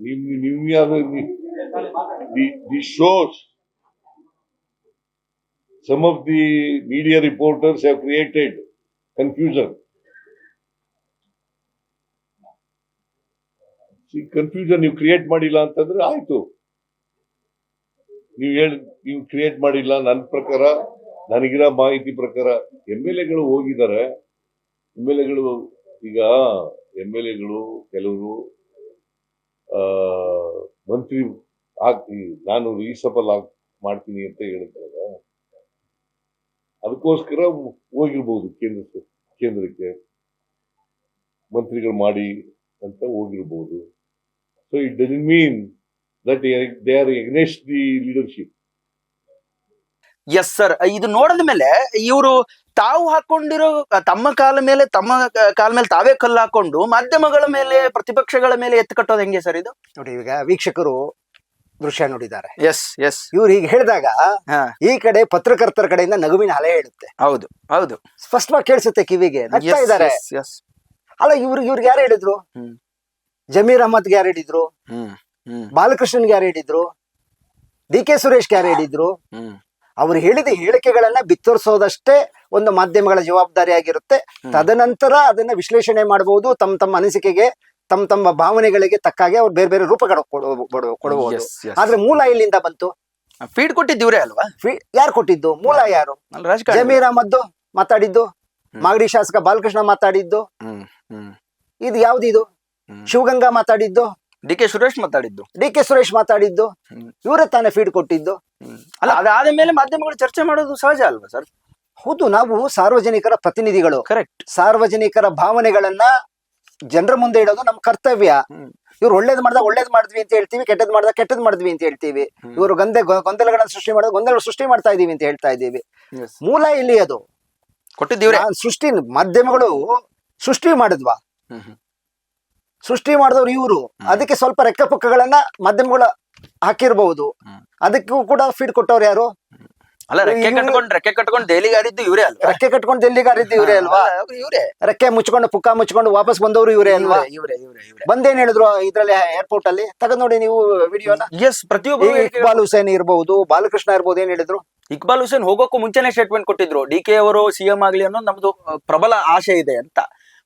ನಿಮ್ ನಿಮ್ ಯಾರು the shows some of the media reporters have created confusion. See, confusion ನೀವು ಕ್ರಿಯೇಟ್ ಮಾಡಿಲ್ಲ ಅಂತಂದ್ರೆ ಆಯ್ತು. ನೀವು ಹೇಳಿ ನೀವು ಕ್ರಿಯೇಟ್ ಮಾಡಿಲ್ಲ ನನ್ನ ಪ್ರಕಾರ ನನಗಿರೋ ಮಾಹಿತಿ ಪ್ರಕಾರ ಎಂ ಎಲ್ ಎಗಳು ಹೋಗಿದ್ದಾರೆ. ಎಂ ಎಲ್ ಎಗಳು ಈಗ ಎಂ ಎಲ್ ಎಗಳು ಕೆಲವರು ಮಂತ್ರಿ ಆಗ್ತಿ ನಾನು ರೀಸಬಲ್ ಆಗ್ ಮಾಡ್ತೀನಿ ಅಂತ ಹೇಳಿದಾಗ ಅದಕ್ಕೋಸ್ಕರ ಹೋಗಿರ್ಬೋದು ಕೇಂದ್ರ ಕೇಂದ್ರಕ್ಕೆ. ಮಂತ್ರಿಗಳು ಮಾಡಿ ಅಂತ ಹೋಗಿರ್ಬೋದು. So it doesn't mean that they are against the leadership. Yes sir ಇದು ನೋಡಿದ ಮೇಲೆ ಇವರು ತಾವು ಹಾಕೊಂಡಿರೋ ತಮ್ಮ ಕಾಲ ಮೇಲೆ ತಮ್ಮ ಕಾಲ ಮೇಲೆ ತಾವೇ ಕಲ್ಲು ಹಾಕೊಂಡು ಮಾಧ್ಯಮಗಳ ಮೇಲೆ ಪ್ರತಿಪಕ್ಷಗಳ ಮೇಲೆ ಎತ್ತು ಕಟ್ಟೋದು ಹೆಂಗೆ ಸರ್ ಇದು? ನೋಡಿ ಈಗ ವೀಕ್ಷಕರು ದೃಶ್ಯ ನೋಡಿದ್ದಾರೆ. ಎಸ್ ಎಸ್ ಇವ್ರು ಈಗ ಹೇಳಿದಾಗ ಹಾ. ಈ ಕಡೆ ಪತ್ರಕರ್ತರ ಕಡೆಯಿಂದ ನಗುವಿನ ಅಲೆ ಹೇಳುತ್ತೆ. ಹೌದು ಹೌದು. ಸ್ಪಷ್ಟವಾಗಿ ಕೇಳಿಸುತ್ತೆ ಕಿವಿಗೆ. ನಗ್ತಾ ಇದ್ದಾರೆ. ಎಸ್ ಅಲ್ಲ ಇವ್ರಿಗೆ ಇವ್ರಿಗೆ ಯಾರು ಹೇಳಿದ್ರು? ಹ್ಮ್. ಜಮೀರ್ ಅಹಮದ್ ಯಾರು ಹಿಡಿದ್ರು ಬಾಲಕೃಷ್ಣನ್ ಯಾರು ಹಿಡಿದ್ರು ಡಿ ಕೆ ಸುರೇಶ್ ಯಾರು ಹಿಡಿದ್ರು ಅವ್ರು ಹೇಳಿದ ಹೇಳಿಕೆಗಳನ್ನ ಬಿತ್ತರಿಸೋದಷ್ಟೇ ಒಂದು ಮಾಧ್ಯಮಗಳ ಜವಾಬ್ದಾರಿ ಆಗಿರುತ್ತೆ. ತದನಂತರ ಅದನ್ನ ವಿಶ್ಲೇಷಣೆ ಮಾಡಬಹುದು ತಮ್ಮ ತಮ್ಮ ಅನಿಸಿಕೆಗೆ ತಮ್ಮ ತಮ್ಮ ಭಾವನೆಗಳಿಗೆ ತಕ್ಕಾಗೆ ಅವ್ರು ಬೇರೆ ಬೇರೆ ರೂಪಗಳು ಕೊಡಬಹುದು. ಆದ್ರೆ ಮೂಲ ಇಲ್ಲಿಂದ ಬಂತು? ಫೀಡ್ ಕೊಟ್ಟಿದ್ದೀವ್ರೆ ಅಲ್ವಾ? ಯಾರು ಕೊಟ್ಟಿದ್ದು? ಮೂಲ ಯಾರು? ಜಮೀರ್ ಅಹಮದ್ ಮಾತಾಡಿದ್ದು? ಮಾಗಡಿ ಶಾಸಕ ಬಾಲಕೃಷ್ಣ ಮಾತಾಡಿದ್ದು? ಇದು ಯಾವ್ದಿದು. ಶಿವಗಂಗಾ ಮಾತಾಡಿದ್ದು? ಡಿ ಕೆ ಸುರೇಶ್ ಮಾತಾಡಿದ್ದು. ಡಿ ಕೆ ಸುರೇಶ್ ಮಾತಾಡಿದ್ದು. ಇವರೇ ತಾನೇ ಫೀಡ್ ಕೊಟ್ಟಿದ್ದು. ಅಲ್ಲ ಅದಾದ ಮೇಲೆ ಮಾಧ್ಯಮಗಳು ಚರ್ಚೆ ಮಾಡೋದು ಸಹಜ ಅಲ್ವಾ ಸರ್? ಹೌದು ನಾವು ಸಾರ್ವಜನಿಕರ ಪ್ರತಿನಿಧಿಗಳು. ಕರೆಕ್ಟ್ ಸಾರ್ವಜನಿಕರ ಭಾವನೆಗಳನ್ನ ಜನರ ಮುಂದೆ ಇಡೋದು ನಮ್ಮ ಕರ್ತವ್ಯ. ಇವ್ರು ಒಳ್ಳೇದ್ ಮಾಡ್ದಾಗ ಒಳ್ಳೇದ್ ಮಾಡಿದ್ವಿ ಅಂತ ಹೇಳ್ತೀವಿ ಕೆಟ್ಟದ್ ಮಾಡ್ದಾಗ ಕೆಟ್ಟದ್ ಮಾಡಿದ್ವಿ ಅಂತ ಹೇಳ್ತೀವಿ. ಇವರು ಗಂದೆ ಗೊಂದಲಗಳನ್ನ ಸೃಷ್ಟಿ ಮಾಡೋದು ಗೊಂದಲ ಸೃಷ್ಟಿ ಮಾಡ್ತಾ ಇದೀವಿ ಅಂತ ಹೇಳ್ತಾ ಇದೀವಿ ಮೂಲ ಇಲ್ಲಿ ಅದು? ಕೊಟ್ಟಿದ್ದೀವಿ ಸೃಷ್ಟಿ ಮಾಧ್ಯಮಗಳು ಸೃಷ್ಟಿ ಮಾಡಿದ್ವಾ. ಸೃಷ್ಟಿ ಮಾಡಿದವರು ಇವರು. ಅದಕ್ಕೆ ಸ್ವಲ್ಪ ರೆಕ್ಕ ಪುಕ್ಕಗಳನ್ನ ಮಾಧ್ಯಮಗಳು ಹಾಕಿರ್ಬಹುದು. ಅದಕ್ಕೂ ಕೂಡ ಫೀಡ್ ಕೊಟ್ಟವ್ರು ಯಾರು? ಅಲ್ಲ ರೆಕ್ಕೆ ಕಟ್ಕೊಂಡು ರೆಕ್ಕೆ ಕಟ್ಕೊಂಡು ಡೈಲಿಗೆ ಆಡಿದ್ದು ಇವರೇ ಅಲ್ವಾ? ರೆಕ್ಕೆ ಕಟ್ಕೊಂಡು ದೆಲ್ಲಿಗಾರಿದ್ದು ಇವರೇ ಅಲ್ವಾ? ಇವರೇ. ರೆಕ್ಕೆ ಮುಚ್ಕೊಂಡು ಪುಕ್ಕ ಮುಚ್ಕೊಂಡು ವಾಪಸ್ ಬಂದವರು ಇವರೇ ಅಲ್ವಾ? ಇವರೇ ಇವರೇ ಬಂದೇನ್ ಹೇಳಿದ್ರು ಇದ್ರಲ್ಲಿ ಏರ್ಪೋರ್ಟ್ ಅಲ್ಲಿ? ತಗೊಂಡ್ ನೋಡಿ ನೀವು ವಿಡಿಯೋನ. ಎಸ್ ಪ್ರತಿಯೊಬ್ಬರು ಇಕ್ಬಾಲ್ ಹುಸೇನ್ ಇರ್ಬಹುದು ಬಾಲಕೃಷ್ಣ ಇರ್ಬೋದು ಏನ್ ಹೇಳಿದ್ರು? ಇಕ್ಬಾಲ್ ಹುಸೇನ್ ಹೋಗೋಕ್ಕೂ ಮುಂಚೆನೆ ಸ್ಟೇಟ್ಮೆಂಟ್ ಕೊಟ್ಟಿದ್ರು. ಡಿ ಕೆ ಅವರು ಸಿಎಂ ಆಗ್ಲಿ ಅನ್ನೋದು ನಮ್ದು ಪ್ರಬಲ ಆಶೆ ಇದೆ ಅಂತ.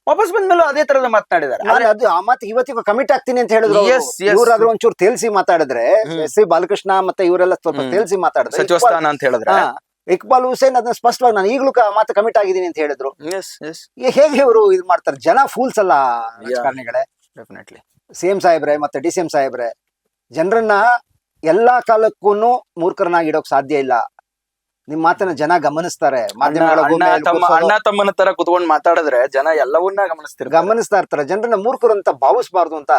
ವಾಪಸ್ ಬಂದ್ಮೇಲೆ ಅದೇ ತರದ ಮಾತನಾಡಿದ್ದಾರೆ ಆದ್ರೆ ಅದು ಆ ಮಾತು ಇವತ್ತಿಗೂ ಕಮಿಟ್ ಆಗ್ತೀನಿ ಅಂತ ಹೇಳಿದ್ರು Yes, yes. ಇವ್ರಾದ್ರೂ ಒಂಚೂರು ತೇಲ್ಸಿ ಮಾತಾಡಿದ್ರೆ. ಎಸ್ ಸಿ ಬಾಲಕೃಷ್ಣ ಮತ್ತೆ ಇವರೆಲ್ಲ ಸ್ವಲ್ಪ. ತೇಲ್ಸಿ ಮಾತಾಡಿದ್ರೆ. ಸಚಿವ ಇಕ್ಬಾಲ್- ಸ್ಥಾನ ಅಂತ ಹೇಳಿದ್ರೆ. ಹಾ, ಇಕ್ಬಾಲ್ ಹುಸೇನ್ ಅದನ್ನ ಸ್ಪಷ್ಟವಾಗಿ ನಾನು ಈಗಲೂ ಕ- ಮಾತು ಕಮಿಟ್ ಆಗಿದ್ದೀನಿ ಅಂತ ಹೇಳಿದ್ರು. ಎಸ್ ಎಸ್ ಈ ಹೇಗೆ ಇವರು ಇದು ಮಾಡ್ತಾರೆ? ಜನ ಫೂಲ್ಸ್ ಅಲ್ಲ ರಾಜಕಾರಣಿಗಳೇ. ಡೆಫಿನೆಟ್ಲಿ ಸಿಎಂ ಸಾಹೇಬ್ರೆ ಮತ್ತೆ ಡಿ ಸಿ ಎಂ ಸಾಹೇಬ್ರೆ ಜನರನ್ನ ಎಲ್ಲಾ ಕಾಲಕ್ಕೂ ಮೂರ್ಖರನ್ನಾಗಿ ಇಡೋಕ್ ಸಾಧ್ಯ ಇಲ್ಲ. ನಿಮ್ ಮಾತನ್ನ ಜನ ಗಮನಿಸ್ತಾರೆ. ಮಾಧ್ಯಮಗಳ ಅಣ್ಣ ಭೂಮಿಯಲ್ಲಿ ತಮ್ಮ ಕೂರ್ಸೋದು. ಅಣ್ಣ ತಮ್ಮನ ತರ ಕುತ್ಕೊಂಡು ಮಾತಾಡಿದ್ರೆ ಜನ ಎಲ್ಲವನ್ನ ಗಮನಿಸ್ತಾರೆ ಗಮನಿಸ್ತಾ ಇರ್ತಾರೆ. ಜನರನ್ನ ಮೂರ್ಖರು ಅಂತ ಭಾವಿಸಬಾರ್ದು ಅಂತ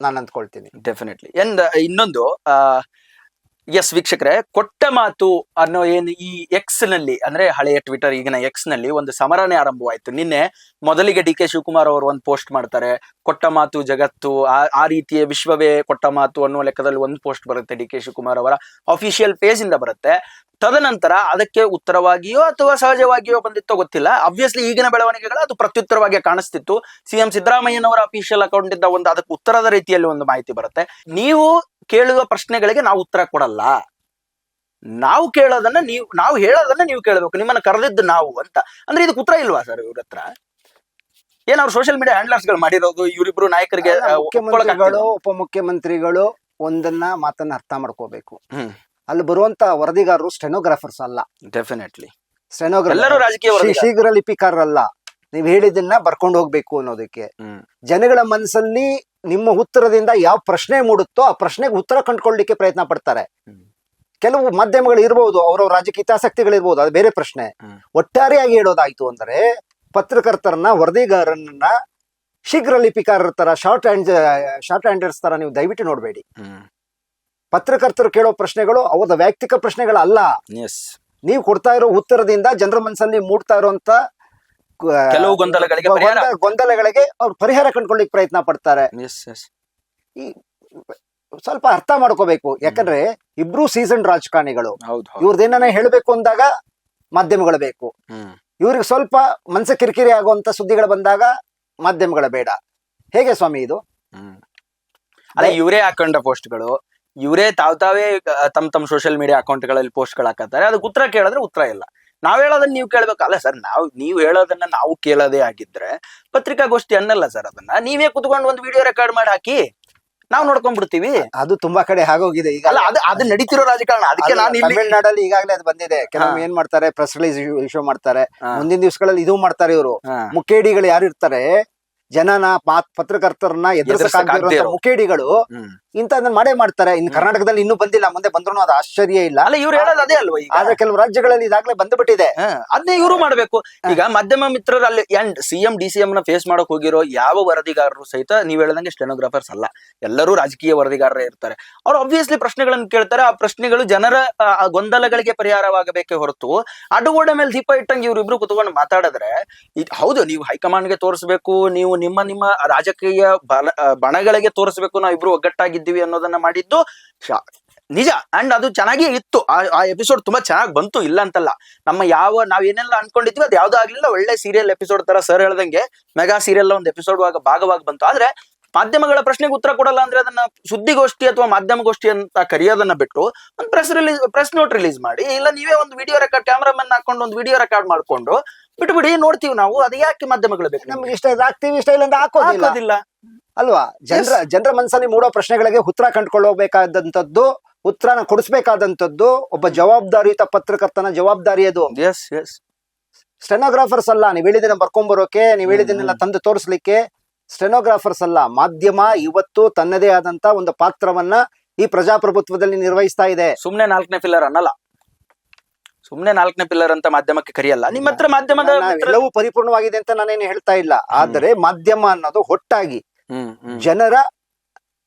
ನಾನು ಅಂದ್ಕೊಳ್ತೀನಿ. ಡೆಫಿನೆಟ್ಲಿ ಅಂಡ್ ಇನ್ನೊಂದು ಎಸ್ ವೀಕ್ಷಕರೇ, ಕೊಟ್ಟ ಮಾತು ಅನ್ನೋ ಏನು ಈ ಎಕ್ಸ್ನಲ್ಲಿ, ಅಂದ್ರೆ ಹಳೆಯ ಟ್ವಿಟರ್ ಈಗಿನ ಎಕ್ಸ್ನಲ್ಲಿ ಒಂದು ಸಮರನೇ ಆರಂಭವಾಯಿತು. ನಿನ್ನೆ ಮೊದಲಿಗೆ ಡಿ ಕೆ ಶಿವಕುಮಾರ್ ಅವರು ಒಂದು ಪೋಸ್ಟ್ ಮಾಡ್ತಾರೆ. ಕೊಟ್ಟ ಮಾತು ಜಗತ್ತು, ಆ ರೀತಿಯ ವಿಶ್ವವೇ ಕೊಟ್ಟ ಮಾತು ಅನ್ನೋ ಲೆಕ್ಕದಲ್ಲಿ ಒಂದು ಪೋಸ್ಟ್ ಬರುತ್ತೆ ಡಿ ಕೆ ಶಿವಕುಮಾರ್ ಅವರ. ಅಫಿಷಿಯಲ್ ಪೇಜ್ ಇಂದ ಬರುತ್ತೆ. ತದನಂತರ ಅದಕ್ಕೆ ಉತ್ತರವಾಗಿಯೋ ಅಥವಾ ಸಹಜವಾಗಿಯೋ ಬಂದಿತ್ತೋ ಗೊತ್ತಿಲ್ಲ. ಅಬ್ವಿಯಸ್ಲಿ ಈಗಿನ ಬೆಳವಣಿಗೆಗಳು ಅದು ಪ್ರತ್ಯುತ್ತರವಾಗಿ ಕಾಣಿಸ್ತಿತ್ತು. ಸಿಎಂ ಸಿದ್ದರಾಮಯ್ಯನವರ ಅಫಿಷಿಯಲ್ ಅಕೌಂಟ್ ಇಂದ ಒಂದು ಅದಕ್ಕೆ ಉತ್ತರದ ರೀತಿಯಲ್ಲಿ ಒಂದು ಮಾಹಿತಿ ಬರುತ್ತೆ. ನೀವು ಕೇಳುವ ಪ್ರಶ್ನೆಗಳಿಗೆ ನಾವು ಉತ್ತರ ಕೊಡಲ್ಲ. ನಾವು ಕೇಳೋದನ್ನ ನೀವು ನಾವು ಹೇಳೋದನ್ನ ನೀವು ಕೇಳಬೇಕು. ನಿಮ್ಮನ್ನ ಕರೆದಿದ್ದು ನಾವು ಅಂತ. ಅಂದ್ರೆ ಇದಕ್ಕೆ ಉತ್ತರ ಇಲ್ವಾ ಸರ್ ಇವ್ರ ಹತ್ರ? ಏನ್ ಅವ್ರು ಸೋಷಿಯಲ್ ಮೀಡಿಯಾ ಹ್ಯಾಂಡ್ಲರ್ಸ್ಗಳು ಮಾಡಿರೋದು? ಇವರಿಬ್ರು ನಾಯಕರಿಗೆ ಮುಖ್ಯಮಂತ್ರಿಗಳು ಉಪಮುಖ್ಯಮಂತ್ರಿಗಳು ಒಂದನ್ನ ಮಾತನ್ನ ಅರ್ಥ ಮಾಡ್ಕೋಬೇಕು. ಅಲ್ಲಿ ಬರುವಂತ ವರದಿಗಾರರು ಸ್ಟೆನೋಗ್ರಾಫರ್ಸ್ ಅಲ್ಲ. ಡೆಫಿನೆಟ್ಲಿ ಎಲ್ಲರೂ ಸ್ಟೆನೋಗ್ರಾಫರ್. ಶೀಘ್ರ ಲಿಪಿಕಾರರಲ್ಲ. ನೀವ್ ಹೇಳಿದ್ದನ್ನ ಬರ್ಕೊಂಡು ಹೋಗ್ಬೇಕು ಅನ್ನೋದಕ್ಕೆ. ಜನಗಳ ಮನಸ್ಸಲ್ಲಿ ನಿಮ್ಮ ಉತ್ತರದಿಂದ ಯಾವ ಪ್ರಶ್ನೆ ಮೂಡುತ್ತೋ ಆ ಪ್ರಶ್ನೆಗೆ ಉತ್ತರ ಕಂಡುಕೊಳ್ಳಿಕ್ಕೆ ಪ್ರಯತ್ನ ಪಡ್ತಾರೆ. ಕೆಲವು ಮಾಧ್ಯಮಗಳು ಇರಬಹುದು ಅವರ ರಾಜಕೀಯ ಹಿತಾಸಕ್ತಿಗಳಿರ್ಬೋದು ಅದು ಬೇರೆ ಪ್ರಶ್ನೆ. ಒಟ್ಟಾರೆಯಾಗಿ ಹೇಳೋದಾಯ್ತು ಅಂದ್ರೆ ಪತ್ರಕರ್ತರನ್ನ ವರದಿಗಾರರನ್ನ ಶೀಘ್ರ ಲಿಪಿಕಾರರ ತರ ಶಾರ್ಟ್ ಹ್ಯಾಂಡ್ ಶಾರ್ಟ್ ಹ್ಯಾಂಡರ್ಸ್ ತರ ನೀವು ದಯವಿಟ್ಟು ನೋಡಬೇಡಿ. ಪತ್ರಕರ್ತರು ಕೇಳೋ ಪ್ರಶ್ನೆಗಳು ಅವರ ವೈಯಕ್ತಿಕ ಪ್ರಶ್ನೆಗಳಲ್ಲ. ನೀವು ಕೊಡ್ತಾ ಇರೋ ಉತ್ತರದಿಂದ ಜನರ ಮನಸ್ಸಲ್ಲಿ ಮೂಡ್ತಾ ಇರುವಂತ ಕೆಲವು ಗೊಂದಲಗಳಿಗೆ ಗೊಂದಲಗಳಿಗೆ ಅವ್ರು ಪರಿಹಾರ ಕಂಡುಕೊಳ್ಳಿಕ್ ಪ್ರಯತ್ನ ಪಡ್ತಾರೆ. ಎಸ್ ಸ್ವಲ್ಪ ಅರ್ಥ ಮಾಡ್ಕೋಬೇಕು. ಯಾಕಂದ್ರೆ ಇಬ್ರು ಸೀಸನ್ ರಾಜಕಾರಣಿಗಳು. ಇವ್ರದ್ದೇನ ಹೇಳ್ಬೇಕು ಅಂದಾಗ ಮಾಧ್ಯಮಗಳು ಬೇಕು. ಇವ್ರಿಗೆ ಸ್ವಲ್ಪ ಮನಸ್ಸ ಕಿರಿಕಿರಿ ಆಗುವಂತ ಸುದ್ದಿಗಳು ಬಂದಾಗ ಮಾಧ್ಯಮಗಳ ಬೇಡ. ಹೇಗೆ ಸ್ವಾಮಿ ಇದು? ಅಲ್ಲ ಇವರೇ ಹಾಕೊಂಡ ಪೋಸ್ಟ್ಗಳು. ಇವರೇ ತಾವ್ ತಾವೇ ತಮ್ ತಮ್ ತಮ್ಮ ಸೋಷಿಯಲ್ ಮೀಡಿಯಾ ಅಕೌಂಟ್ಗಳಲ್ಲಿ ಪೋಸ್ಟ್ ಹಾಕತ್ತಾರೆ. ಅದಕ್ಕೆ ಉತ್ತರ ಕೇಳಿದ್ರೆ ಉತ್ತರ ಇಲ್ಲ. ನಾವ್ ಹೇಳೋದನ್ನ ನೀವು ಕೇಳ್ಬೇಕಲ್ಲ ಸರ್ ನಾವು ನೀವು ಹೇಳೋದನ್ನ ನಾವು ಕೇಳೋದೇ ಆಗಿದ್ರೆ ಪತ್ರಿಕಾಗೋಷ್ಠಿ ಅನ್ನಲ್ಲ ಸರ್ ಅದನ್ನ. ನೀವೇ ಕುತ್ಕೊಂಡು ಒಂದು ವಿಡಿಯೋ ರೆಕಾರ್ಡ್ ಮಾಡಿ ಹಾಕಿ ನಾವು ನೋಡ್ಕೊಂಡ್ಬಿಡ್ತೀವಿ. ಅದು ತುಂಬಾ ಕಡೆ ಹಾಗೋಗಿದೆ ಈಗ. ಅಲ್ಲ ಅದು ಅದು ನಡೀತಿರೋ ರಾಜಕಾರಣ. ಅದಕ್ಕೆ ಅದು ನಾನು ತಮಿಳ್ನಾಡಲ್ಲಿ ಈಗಾಗಲೇ ಅದು ಬಂದಿದೆ. ಕೆಲವೊಮ್ಮೆ. ಏನ್ ಮಾಡ್ತಾರೆ ಪ್ರೆಸ್ ರಿಲೀಸ್ ಇಶ್ಯೂ ಮಾಡ್ತಾರೆ. ಮುಂದಿನ ದಿವಸಗಳಲ್ಲಿ ಇದು ಮಾಡ್ತಾರೆ ಇವರು. ಮುಖೇಡಿಗಳು ಯಾರು ಇರ್ತಾರೆ ಜನನ ಪಾತ್ ಪತ್ರಕರ್ತರನ್ನ ಇರೋ. ಮುಖೇಡಿಗಳು. ಇಂಥದನ್ನ ಮಾಡೇ ಮಾಡ್ತಾರೆ. ಇನ್ ಕರ್ನಾಟಕದಲ್ಲಿ ಇನ್ನೂ ಬಂದಿಲ್ಲ ಮುಂದೆ ಬಂದ್ರು ಅದು ಆಶ್ಚರ್ಯ ಇಲ್ಲ. ಅಲ್ಲ ಇವ್ರು ಹೇಳೋದು ಅದೇ ಅಲ್ವಾ ಈಗ? ಆದ್ರೆ ಕೆಲವು ರಾಜ್ಯಗಳಲ್ಲಿ ಇದಾಗ್ಲೇ ಬಂದ್ಬಿಟ್ಟಿದೆ. ಬಿಟ್ಟಿದೆ ಅದನ್ನೇ ಇವರು ಮಾಡ್ಬೇಕು. ಈಗ ಮಾಧ್ಯಮ ಮಿತ್ರರಲ್ಲಿ ಅಲ್ಲಿ C CM D C M ನ ಫೇಸ್ ಮಾಡಕ್ ಹೋಗಿರೋ ಯಾವ ವರದಿಗಾರರು ಸಹಿತ ನೀವ್ ಹೇಳ್ದಂಗೆ ಸ್ಟೆನೋಗ್ರಾಫರ್ಸ್ ಅಲ್ಲ. ಎಲ್ಲರೂ ರಾಜಕೀಯ ವರದಿಗಾರರೇ ಇರ್ತಾರೆ. ಅವ್ರು ಆಬ್ವಿಯಸ್ಲಿ ಪ್ರಶ್ನೆಗಳನ್ನು ಕೇಳ್ತಾರೆ. ಆ ಪ್ರಶ್ನೆಗಳು ಜನರ ಗೊಂದಲಗಳಿಗೆ ಪರಿಹಾರವಾಗಬೇಕೆ ಹೊರತು ಅಡುಗೋಡೆ ಮೇಲೆ ದೀಪ ಇಟ್ಟಂಗೆ ಇವ್ರಿಬ್ರು ಕುತ್ಕೊಂಡು ಮಾತಾಡಿದ್ರೆ ಹೌದು ನೀವು ಹೈಕಮಾಂಡ್ಗೆ ತೋರಿಸ್ಬೇಕು ನೀವು ನಿಮ್ಮ ನಿಮ್ಮ ರಾಜಕೀಯ ಬಣಗಳಿಗೆ ತೋರಿಸ್ಬೇಕು ನಾವು ಇಬ್ರು ಒಗ್ಗಟ್ಟಾಗಿದ್ದೀವಿ ಅನ್ನೋದನ್ನ ಮಾಡಿದ್ದು ನಿಜ. ಅಂಡ್ ಅದು ಚೆನ್ನಾಗಿ ಇತ್ತು. ಆ ಆ ಎಪಿಸೋಡ್ ತುಂಬಾ ಚೆನ್ನಾಗಿ ಬಂತು. ಇಲ್ಲ ಅಂತಲ್ಲ. ನಮ್ಮ ಯಾವ, ನಾವ್ ಏನೆಲ್ಲ ಅನ್ಕೊಂಡಿದ್ವಿ ಅದು ಯಾವ್ದು ಆಗ್ಲಿಲ್ಲ. ಒಳ್ಳೆ ಸೀರಿಯಲ್ ಎಪಿಸೋಡ್ ತರ ಸರ್ ಹೇಳ್ದಂಗೆ ಮೆಗಾ ಸೀರಿಯಲ್ ಒಂದು ಎಪಿಸೋಡ್ ಭಾಗವಾಗಿ ಬಂತು. ಆದ್ರೆ ಮಾಧ್ಯಮಗಳ ಪ್ರಶ್ನೆಗೆ ಉತ್ತರ ಕೊಡಲ್ಲ ಅಂದ್ರೆ ಅದನ್ನ ಸುದ್ದಿಗೋಷ್ಠಿ ಅಥವಾ ಮಾಧ್ಯಮಗೋಷ್ಠಿ ಅಂತ ಕರೆಯೋದನ್ನ ಬಿಟ್ಟು ಒಂದು press release press note release ಮಾಡಿ. ಇಲ್ಲ, ನೀವೇ ಒಂದು ವಿಡಿಯೋ ರೆಕಾರ್ಡ್ ಕ್ಯಾಮ್ರಾಮನ್ ಹಾಕೊಂಡು ಒಂದು ವಿಡಿಯೋ ರೆಕಾರ್ಡ್ ಮಾಡ್ಕೊಂಡು ಬಿಟ್ಬಿಡಿ ನೋಡ್ತೀವಿ ನಾವು? ಅದು ಯಾಕೆ ಮಾಧ್ಯಮಗಳು ಬೇಕು ನಿಮ್ಗೆ? ಇಷ್ಟ ಇದು ಹಾಕ್ತೀವಿ ಇಷ್ಟ ಇಲ್ಲ ಅಂತ ಹಾಕೋದಿಲ್ಲ. ಹಾಕೋದಿಲ್ಲ. ಅಲ್ವಾ? ಜನರ ಜನರ ಮನಸ್ಸಲ್ಲಿ ಮೂಡೋ ಪ್ರಶ್ನೆಗಳಿಗೆ ಉತ್ತರ ಕಂಡುಕೊಳ್ಳಬೇಕಾದಂತದ್ದು ಉತ್ತರನ ಕೊಡಿಸ್ಬೇಕಾದಂತದ್ದು ಒಬ್ಬ ಜವಾಬ್ದಾರಿಯುತ ಪತ್ರಕರ್ತನ ಜವಾಬ್ದಾರಿ ಅದು. ಎಸ್ ಎಸ್ ಸ್ಟೆನೋಗ್ರಾಫರ್ಸ್ ಅಲ್ಲ ನೀವ್ ಹೇಳಿದಿನ ಬರ್ಕೊಂಬರೋಕೆ ನೀವ್ ಹೇಳಿದ್ದನ್ನೆಲ್ಲ ತಂದು ತೋರಿಸ್ಲಿಕ್ಕೆ ಸ್ಟೆನೋಗ್ರಾಫರ್ಸ್ ಅಲ್ಲ ಮಾಧ್ಯಮ ಇವತ್ತು ತನ್ನದೇ ಆದಂತ ಒಂದು ಪಾತ್ರವನ್ನ ಈ ಪ್ರಜಾಪ್ರಭುತ್ವದಲ್ಲಿ ನಿರ್ವಹಿಸ್ತಾ ಇದೆ. ಸುಮ್ನೆ ನಾಲ್ಕನೇ ಫಿಲ್ಲರ್ ಅನ್ನಲ್ಲ. ಸುಮ್ನೆ ನಾಲ್ಕನೇ ಪಿಲ್ಲರ್ ಅಂತ ಮಾಧ್ಯಮಕ್ಕೆ ಕರೆಯಲ್ಲ. ನಿಮ್ಮ ಹತ್ರ ಮಾಧ್ಯಮದ ಎಲ್ಲವೂ ಪರಿಪೂರ್ಣವಾಗಿದೆ ಅಂತ ನಾನೇನು ಹೇಳ್ತಾ ಇಲ್ಲ. ಆದರೆ ಮಾಧ್ಯಮ ಅನ್ನೋದು ಒಟ್ಟಾಗಿ ಜನರ